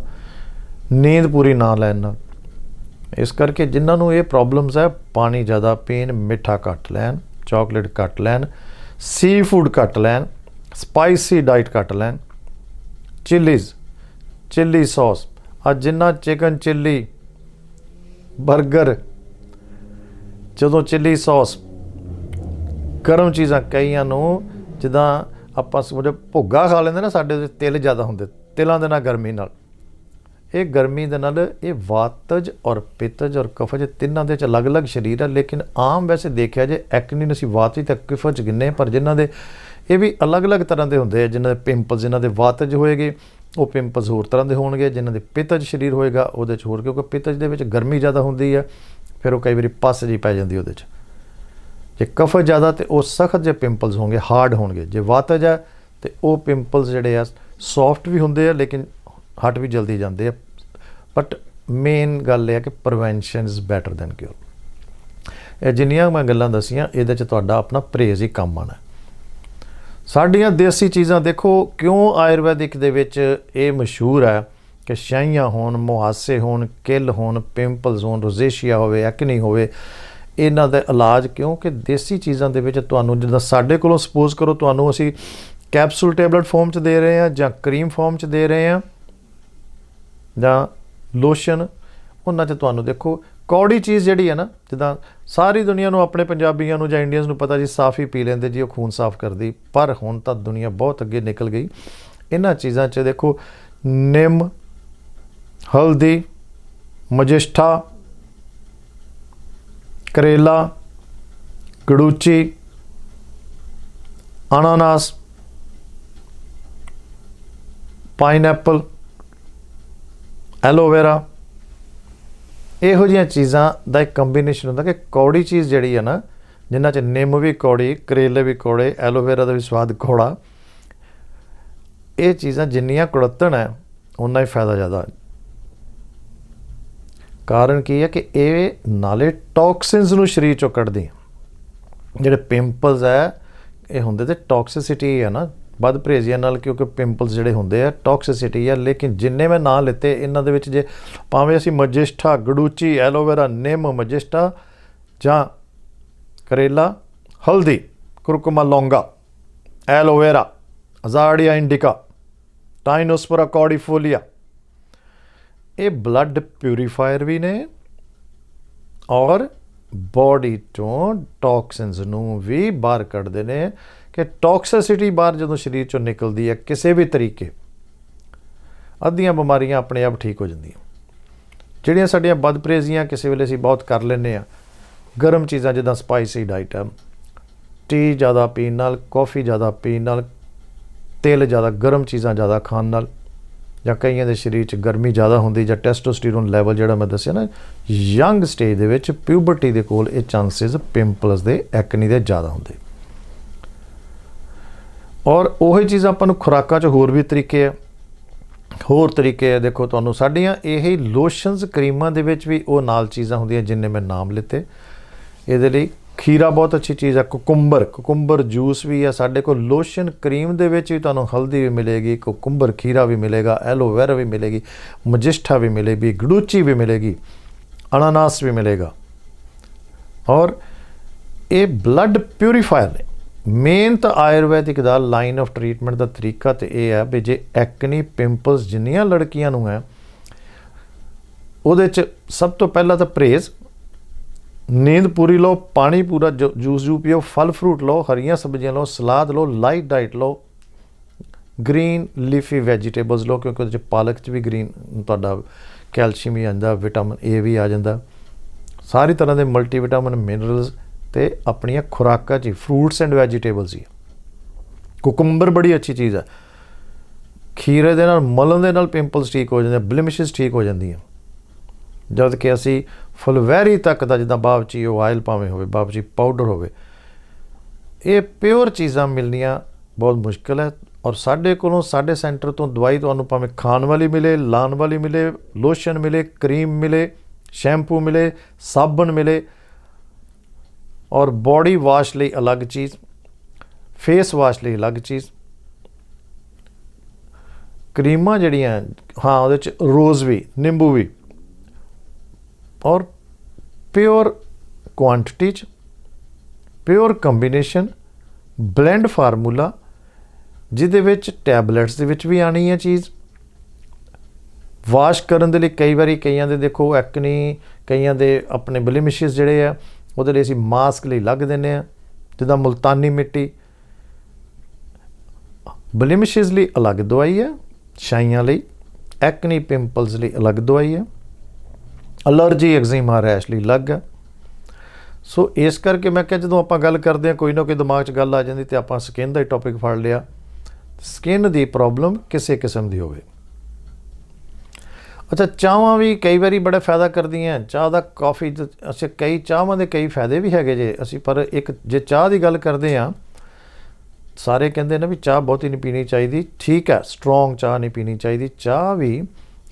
ਨੀਂਦ ਪੂਰੀ ਨਾ ਲੈਣ ਨਾਲ। ਇਸ ਕਰਕੇ ਜਿਨ੍ਹਾਂ ਨੂੰ ਇਹ ਪ੍ਰੋਬਲਮਸ ਹੈ, ਪਾਣੀ ਜ਼ਿਆਦਾ ਪੀਣ, ਮਿੱਠਾ ਘੱਟ ਲੈਣ ਚਾਕਲੇਟ ਘੱਟ ਲੈਣ ਸੀ ਫੂਡ ਘੱਟ ਲੈਣ ਸਪਾਈਸੀ ਡਾਈਟ ਘੱਟ ਲੈਣ ਚਿੱਲੀਜ਼ ਚਿੱਲੀ ਸੌਸ ਅੱਜ ਜਿੰਨਾ ਚਿਕਨ ਚਿੱਲੀ 버ਗਰ ਜਦੋਂ ਚਿੱਲੀ ਸੌਸ ਗਰਮ ਚੀਜ਼ਾਂ ਕਈਆਂ ਨੂੰ ਜਿੱਦਾਂ ਆਪਾਂ ਸਮਝੋ ਭੁੱਗਾ ਖਾ ਲੈਂਦੇ ਨਾ, ਸਾਡੇ ਵਿੱਚ ਤਿਲ ਜ਼ਿਆਦਾ ਹੁੰਦੇ, ਤਿਲਾਂ ਦੇ ਨਾਲ ਗਰਮੀ ਨਾਲ। ਇਹ ਗਰਮੀ ਦੇ ਨਾਲ ਇਹ ਵਾਤਜ ਔਰ ਪਿਤਜ ਔਰ ਕਫਜ ਤਿੰਨਾਂ ਦੇ ਚ ਅਲੱਗ-ਅਲੱਗ ਸਰੀਰ ਆ, ਲੇਕਿਨ ਆਮ ਵੈਸੇ ਦੇਖਿਆ ਜੇ ਐਕਨੀ ਅਸੀਂ ਵਾਤਜ ਤੇ ਕਫਜ ਗਿੰਨੇ ਪਰ ਜਿਨ੍ਹਾਂ ਦੇ ਇਹ ਵੀ ਅਲੱਗ-ਅਲੱਗ ਤਰ੍ਹਾਂ ਦੇ ਹੁੰਦੇ ਆ, ਜਿਨ੍ਹਾਂ ਦੇ ਪਿੰਪਲਸ, ਜਿਨ੍ਹਾਂ ਦੇ ਵਾਤਜ ਹੋਏਗੇ, ਉਹ ਪਿੰਪਲਸ ਹੋਰ ਤਰ੍ਹਾਂ ਦੇ ਹੋਣਗੇ, ਜਿਨ੍ਹਾਂ ਦੇ ਪਿਤਜ ਸਰੀਰ ਹੋਏਗਾ, ਉਹਦੇ ਚ ਹੋਰ ਕਿਉਂਕਿ ਪਿਤਜ ਦੇ ਵਿੱਚ ਗਰਮੀ ਜ਼ਿਆਦਾ ਹੁੰਦੀ ਹੈ ਫਿਰ ਉਹ ਕਈ ਵਾਰੀ ਪਸ ਜੀ ਪੈ ਜਾਂਦੀ ਉਹਦੇ ਚ ਜੇ ਕਫ ਜ਼ਿਆਦਾ ਤੇ ਉਹ ਸਖਤ ਜੇ ਪਿੰਪਲਸ ਹੋਣਗੇ, ਹਾਰਡ ਹੋਣਗੇ। ਜੇ ਵਾਤਜ ਹੈ ਤੇ ਉਹ ਪਿੰਪਲਸ ਜਿਹੜੇ ਆ ਸੌਫਟ ਵੀ ਹੁੰਦੇ ਆ, ਲੇਕਿਨ ਹਟ ਵੀ ਜਲਦੀ ਜਾਂਦੇ ਆ। ਬਟ ਮੇਨ ਗੱਲ ਇਹ ਹੈ ਕਿ prevention is better than cure ਇਹ ਜਿੰਨੀਆਂ ਮੈਂ ਗੱਲਾਂ ਦਸੀਆਂ, ਇਹਦੇ ਚ ਤੁਹਾਡਾ ਆਪਣਾ ਪਰਹੇਜ਼ ਹੀ ਕੰਮ ਆਣਾ ਸਾਡੀਆਂ ਦੇਸੀ ਚੀਜ਼ਾਂ ਦੇਖੋ, ਕਿਉਂ ਆਯੁਰਵੈਦਿਕ ਦੇ ਵਿੱਚ ਇਹ ਮਸ਼ਹੂਰ ਹੈ ਕਿ ਛਾਈਆਂ ਹੋਣ, ਮੁਹਾਸੇ ਹੋਣ, ਕਿੱਲ ਹੋਣ, ਪਿੰਪਲਸ ਹੋਣ, ਰੋਜ਼ੇਸ਼ੀਆ ਹੋਵੇ ਐਕਨੀ ਹੋਵੇ ਇਹਨਾਂ ਦਾ ਇਲਾਜ ਕਿਉਂਕਿ ਦੇਸੀ ਚੀਜ਼ਾਂ ਦੇ ਵਿੱਚ ਤੁਹਾਨੂੰ ਜਿੱਦਾਂ ਸਾਡੇ ਕੋਲੋਂ ਸਪੋਜ਼ ਕਰੋ, ਤੁਹਾਨੂੰ ਅਸੀਂ ਕੈਪਸੂਲ ਟੈਬਲੇਟ ਫਾਰਮ 'ਚ ਦੇ ਰਹੇ ਹਾਂ ਜਾਂ ਕਰੀਮ ਫਾਰਮ 'ਚ ਦੇ ਰਹੇ ਹਾਂ ਜਾਂ ਲੋਸ਼ਨ ਉਹਨਾਂ 'ਚ ਤੁਹਾਨੂੰ ਦੇਖੋ, ਕੌੜੀ ਚੀਜ਼ ਜਿਹੜੀ ਹੈ ਨਾ, ਜਿੱਦਾਂ ਸਾਰੀ ਦੁਨੀਆ ਨੂੰ ਆਪਣੇ ਪੰਜਾਬੀਆਂ ਨੂੰ ਜਾਂ ਇੰਡੀਅਨਸ ਨੂੰ ਪਤਾ ਜੀ, ਸਾਫ਼ ਹੀ ਪੀ ਲੈਂਦੇ ਜੀ, ਉਹ ਖੂਨ ਸਾਫ਼ ਕਰਦੀ। ਪਰ ਹੁਣ ਤਾਂ ਦੁਨੀਆ ਬਹੁਤ ਅੱਗੇ ਨਿਕਲ ਗਈ। ਇਹਨਾਂ ਚੀਜ਼ਾਂ 'ਚ ਦੇਖੋ, ਨਿੰਮ, ਹਲਦੀ, ਮਜਿਸਠਾ ਕਰੇਲਾ ਗੜੂਚੀ ਅਨਾਨਾਸ ਪਾਈਨਐਪਲ ਐਲੋਵੇਰਾ। ਇਹੋ ਜਿਹੀਆਂ ਚੀਜ਼ਾਂ ਦਾ ਇੱਕ ਕੰਬੀਨੇਸ਼ਨ ਹੁੰਦਾ ਕਿ ਕੌੜੀ ਚੀਜ਼ ਜਿਹੜੀ ਹੈ ਨਾ ਜਿਨ੍ਹਾਂ 'ਚ ਨਿੰਮ ਵੀ ਕੌੜੀ, ਕਰੇਲੇ ਵੀ ਕੌੜੇ, ਐਲੋਵੇਰਾ ਦਾ ਵੀ ਸਵਾਦ ਕੌੜਾ, ਇਹ ਚੀਜ਼ਾਂ ਜਿੰਨੀਆਂ ਕੁੜੱਤਣ ਹੈ ਉਨਾ ਹੀ ਫਾਇਦਾ ਜ਼ਿਆਦਾ। ਕਾਰਨ ਕੀ ਹੈ ਕਿ ਇਹ ਨਾਲੇ ਟੌਕਸਿਨਸ ਨੂੰ ਸਰੀਰ ਚੋਂ ਕੱਢਦੀ ਜਿਹੜੇ ਪਿੰਪਲਸ ਹੈ, ਇਹ ਹੁੰਦੇ ਤੇ ਟੌਕਸਿਸਿਟੀ ਹੈ ਨਾ, ਵੱਧ ਪਰਹੇਜ਼ੀਆਂ ਨਾਲ ਕਿਉਂਕਿ ਪਿੰਪਲਸ ਜਿਹੜੇ ਹੁੰਦੇ ਆ ਟੌਕਸਿਸਿਟੀ ਆ ਲੇਕਿਨ ਜਿੰਨੇ ਮੈਂ ਨਾਂ ਲਿੱਤੇ, ਇਹਨਾਂ ਦੇ ਵਿੱਚ ਜੇ ਭਾਵੇਂ ਅਸੀਂ ਮਜਿਸਟਾ ਗੜੂਚੀ ਐਲੋਵੇਰਾ, ਨਿੰਮ ਮਜਿਸਟਾ ਜਾਂ ਕਰੇਲਾ, ਹਲਦੀ, ਕੁਰਕੁਮਾ, ਲੌਂਗਾ, ਐਲੋਵੇਰਾ, ਅਜ਼ਾਰਡੀਆ, ਇੰਡੀਕਾ, ਟਾਈਨੋਸਪੋਰਾ, ਕੌਡੀਫੋਲੀਆ ਇਹ ਬਲੱਡ ਪਿਊਰੀਫਾਇਰ ਵੀ ਨੇ ਔਰ ਬਾਡੀ ਤੋਂ ਟੌਕਸਿਨਸ ਨੂੰ ਵੀ ਬਾਹਰ ਕੱਢਦੇ ਨੇ ਕਿ ਟੌਕਸਿਸਿਟੀ ਬਾਹਰ ਜਦੋਂ ਸਰੀਰ ਚੋਂ ਨਿਕਲਦੀ ਹੈ ਕਿਸੇ ਵੀ ਤਰੀਕੇ, ਅੱਧੀਆਂ ਬਿਮਾਰੀਆਂ ਆਪਣੇ ਆਪ ਠੀਕ ਹੋ ਜਾਂਦੀਆਂ। ਜਿਹੜੀਆਂ ਸਾਡੀਆਂ ਬਦਪਰੇਜ਼ੀਆਂ ਕਿਸੇ ਵੇਲੇ ਅਸੀਂ ਬਹੁਤ ਕਰ ਲੈਂਦੇ ਆ ਗਰਮ ਚੀਜ਼ਾਂ ਜਿੱਦਾਂ ਸਪਾਈਸੀ ਡਾਈਟ ਹੈ ਟੀ ਜ਼ਿਆਦਾ ਪੀਣ ਨਾਲ ਕਾਫੀ ਜ਼ਿਆਦਾ ਪੀਣ ਨਾਲ, ਤੇਲ ਜ਼ਿਆਦਾ, ਗਰਮ ਚੀਜ਼ਾਂ ਜ਼ਿਆਦਾ ਖਾਣ ਨਾਲ ਜਾਂ ਕਈਆਂ ਦੇ ਸਰੀਰ 'ਚ ਗਰਮੀ ਜ਼ਿਆਦਾ ਹੁੰਦੀ ਜਾਂ ਟੈਸਟੋਸਟੀਰੋਨ ਲੈਵਲ ਜਿਹੜਾ ਮੈਂ ਦੱਸਿਆ ਨਾ ਯੰਗ ਸਟੇਜ ਦੇ ਵਿੱਚ ਪਿਊਬਰਟੀ ਦੇ ਕੋਲ ਇਹ ਚਾਂਸਸ ਪਿੰਪਲਸ ਦੇ ਐਕਨੀ ਦੇ ਜ਼ਿਆਦਾ ਹੁੰਦੇ। ਔਰ ਉਹੀ ਚੀਜ਼ ਆਪਾਂ ਨੂੰ ਖੁਰਾਕਾਂ 'ਚ ਹੋਰ ਵੀ ਤਰੀਕੇ ਆ। ਹੋਰ ਤਰੀਕੇ ਆ, ਦੇਖੋ ਤੁਹਾਨੂੰ ਸਾਡੀਆਂ ਇਹ ਲੋਸ਼ਨਸ ਕਰੀਮਾਂ ਦੇ ਵਿੱਚ ਵੀ ਉਹ ਨਾਲ ਚੀਜ਼ਾਂ ਹੁੰਦੀਆਂ ਜਿੰਨੇ ਮੈਂ ਨਾਮ ਲਿੱਤੇ। ਇਹਦੇ ਲਈ ਖੀਰਾ ਬਹੁਤ ਅੱਛੀ ਚੀਜ਼ ਹੈ ਕੁਕੁੰਬਰ ਕੁਕੁੰਬਰ ਜੂਸ ਵੀ ਹੈ ਸਾਡੇ ਕੋਲ ਲੋਸ਼ਨ ਕਰੀਮ ਦੇ ਵਿੱਚ ਵੀ ਤੁਹਾਨੂੰ ਹਲਦੀ ਵੀ ਮਿਲੇਗੀ, ਕੁਕੁੰਬਰ ਖੀਰਾ ਵੀ ਮਿਲੇਗਾ ਐਲੋਵੇਰਾ ਵੀ ਮਿਲੇਗੀ ਮਜਿਸ਼ਠਾ ਵੀ ਮਿਲੇਗੀ ਗੜੂਚੀ ਵੀ ਮਿਲੇਗੀ, ਅਨਾਨਾਸ ਵੀ ਮਿਲੇਗਾ। ਔਰ ਇਹ ਬਲੱਡ ਪਿਊਰੀਫਾਇਰ ਨੇ। ਮੇਨ ਤਾਂ ਆਯੁਰਵੈਦਿਕ ਦਾ ਲਾਈਨ ਆਫ ਟ੍ਰੀਟਮੈਂਟ ਦਾ ਤਰੀਕਾ ਤੇ ਇਹ ਹੈ ਵੀ ਜੇ ਐਕਨੀ ਪਿੰਪਲਸ ਜਿੰਨੀਆਂ ਲੜਕੀਆਂ ਨੂੰ ਹੈ, ਉਹਦੇ ਚ ਸਭ ਤੋਂ ਪਹਿਲਾਂ ਤਾਂ ਪਰਹੇਜ਼ ਨੀਂਦ ਪੂਰੀ ਲਓ, ਪਾਣੀ ਪੂਰਾ ਜੂਸ ਜੂ ਪੀਓ, ਫਲ ਫਰੂਟ ਲਓ, ਹਰੀਆਂ ਸਬਜ਼ੀਆਂ ਲਓ, ਸਲਾਦ ਲਓ ਲਾਈਟ ਡਾਈਟ ਲਓ ਗ੍ਰੀਨ ਲੀਫੀ ਵੈਜੀਟੇਬਲਸ ਲਓ, ਕਿਉਂਕਿ ਉਹਦੇ ਚ ਪਾਲਕ ਚ ਵੀ ਗ੍ਰੀਨ ਤੁਹਾਡਾ ਕੈਲਸ਼ੀਅਮ ਵੀ ਆਂਦਾ ਵਿਟਾਮਿਨ ਏ ਵੀ ਆ ਜਾਂਦਾ। ਸਾਰੀ ਤਰ੍ਹਾਂ ਦੇ ਮਲਟੀ ਵਿਟਾਮਿਨ ਮਿਨਰਲਸ ਤੇ ਆਪਣੀਆਂ ਖੁਰਾਕਾਂ 'ਚ ਫਰੂਟਸ ਐਂਡ ਵੈਜੀਟੇਬਲਸ ਹੀ ਕੁਕੁੰਬਰ ਬੜੀ ਅੱਛੀ ਚੀਜ਼ ਹੈ ਖੀਰੇ ਦੇ ਨਾਲ, ਮਲਣ ਦੇ ਨਾਲ ਪਿੰਪਲਸ ਠੀਕ ਹੋ ਜਾਂਦੇ ਬਲਿਮਿਸ਼ਸ ਠੀਕ ਹੋ ਜਾਂਦੀਆਂ। ਜਦ ਕਿ ਅਸੀਂ ਫੁਲਵੈਰੀ ਤੱਕ ਦਾ ਜਿੱਦਾਂ ਬਾਵਚੀ ਉਹ ਆਇਲ ਭਾਵੇਂ ਹੋਵੇ ਬਾਵਚੀ ਪਾਊਡਰ ਹੋਵੇ, ਇਹ ਪਿਓਰ ਚੀਜ਼ਾਂ ਮਿਲਣੀਆਂ ਬਹੁਤ ਮੁਸ਼ਕਲ ਹੈ ਔਰ ਸਾਡੇ ਕੋਲੋਂ ਸਾਡੇ ਸੈਂਟਰ ਤੋਂ ਦਵਾਈ ਤੁਹਾਨੂੰ ਭਾਵੇਂ ਖਾਣ ਵਾਲੀ ਮਿਲੇ, ਲਾਣ ਵਾਲੀ ਮਿਲੇ ਲੋਸ਼ਨ ਮਿਲੇ ਕਰੀਮ ਮਿਲੇ ਸ਼ੈਂਪੂ ਮਿਲੇ, ਸਾਬਣ ਮਿਲੇ ਔਰ ਬਾਡੀ ਵਾਸ਼ ਲਈ ਅਲੱਗ ਚੀਜ਼ ਫੇਸ ਵਾਸ਼ ਲਈ ਅਲੱਗ ਚੀਜ਼, ਕਰੀਮਾਂ ਜਿਹੜੀਆਂ, ਹਾਂ, ਉਹਦੇ ਚ ਰੋਜ਼ ਵੀ, ਨਿੰਬੂ ਵੀ ਔਰ ਪਿਓਰ ਕੁਆਂਟੀਟੀ ਚ, ਪਿਓਰ ਕੰਬੀਨੇਸ਼ਨ, ਬਲੈਂਡ ਫਾਰਮੂਲਾ, ਜਿਹਦੇ ਵਿੱਚ ਟੈਬਲੇਟਸ ਦੇ ਵਿੱਚ ਵੀ ਆਣੀ ਹੈ ਚੀਜ਼। ਵਾਸ਼ ਕਰਨ ਦੇ ਲਈ ਕਈ ਵਾਰੀ ਕਈਆਂ ਦੇ ਦੇਖੋ ਐਕਨੀ, ਕਈਆਂ ਦੇ ਆਪਣੇ ਬਲਿਮਿਸ਼ਸ ਜਿਹੜੇ ਆ, ਉਹਦੇ ਲਈ ਅਸੀਂ ਮਾਸਕ ਲਈ ਲੱਗ ਦਿੰਨੇ ਆ ਜਿੱਦਾਂ ਮੁਲਤਾਨੀ ਮਿੱਟੀ। ਬਲਿਮਿਸ਼ਸ ਲਈ ਅਲੱਗ ਦਵਾਈ ਹੈ, ਛਾਈਆਂ ਲਈ। ਐਕਨੀ ਪਿੰਪਲਸ ਲਈ ਅਲੱਗ ਦਵਾਈ ਹੈ। ਅਲਰਜੀ ਐਗਜ਼ੀਮਾ ਰੈਸ਼ ਲਈ ਅਲੱਗ ਹੈ ਸੋ ਇਸ ਕਰਕੇ ਮੈਂ ਕਿਹਾ ਜਦੋਂ ਆਪਾਂ ਗੱਲ ਕਰਦੇ ਆ ਕੋਈ ਨਾ ਕੋਈ ਦਿਮਾਗ 'ਚ ਗੱਲ ਆ ਜਾਂਦੀ ਤੇ ਆਪਾਂ ਸਕਿਨ ਦਾ ਹੀ ਟੌਪਿਕ ਫੜ ਲਿਆ। ਸਕਿਨ ਦੀ ਪ੍ਰੋਬਲਮ ਕਿਸੇ ਕਿਸਮ ਦੀ ਹੋਵੇ। ਅੱਛਾ ਚਾਹਾਂ ਵੀ ਕਈ ਵਾਰੀ ਬੜਾ ਫਾਇਦਾ ਕਰਦੀਆਂ। ਚਾਹ ਦਾ ਕਾਫੀ ਅਸੀਂ ਕਈ ਚਾਹਾਂ ਦੇ ਕਈ ਫਾਇਦੇ ਵੀ ਹੈਗੇ ਜੇ ਅਸੀਂ, ਪਰ ਇੱਕ ਜੇ ਚਾਹ ਦੀ ਗੱਲ ਕਰਦੇ ਆ ਸਾਰੇ ਕਹਿੰਦੇ ਨੇ ਵੀ ਚਾਹ ਬਹੁਤੀ ਨਹੀਂ ਪੀਣੀ ਚਾਹੀਦੀ। ਠੀਕ ਹੈ ਸਟਰੋਂਗ ਚਾਹ ਨਹੀਂ ਪੀਣੀ ਚਾਹੀਦੀ। ਚਾਹ ਵੀ,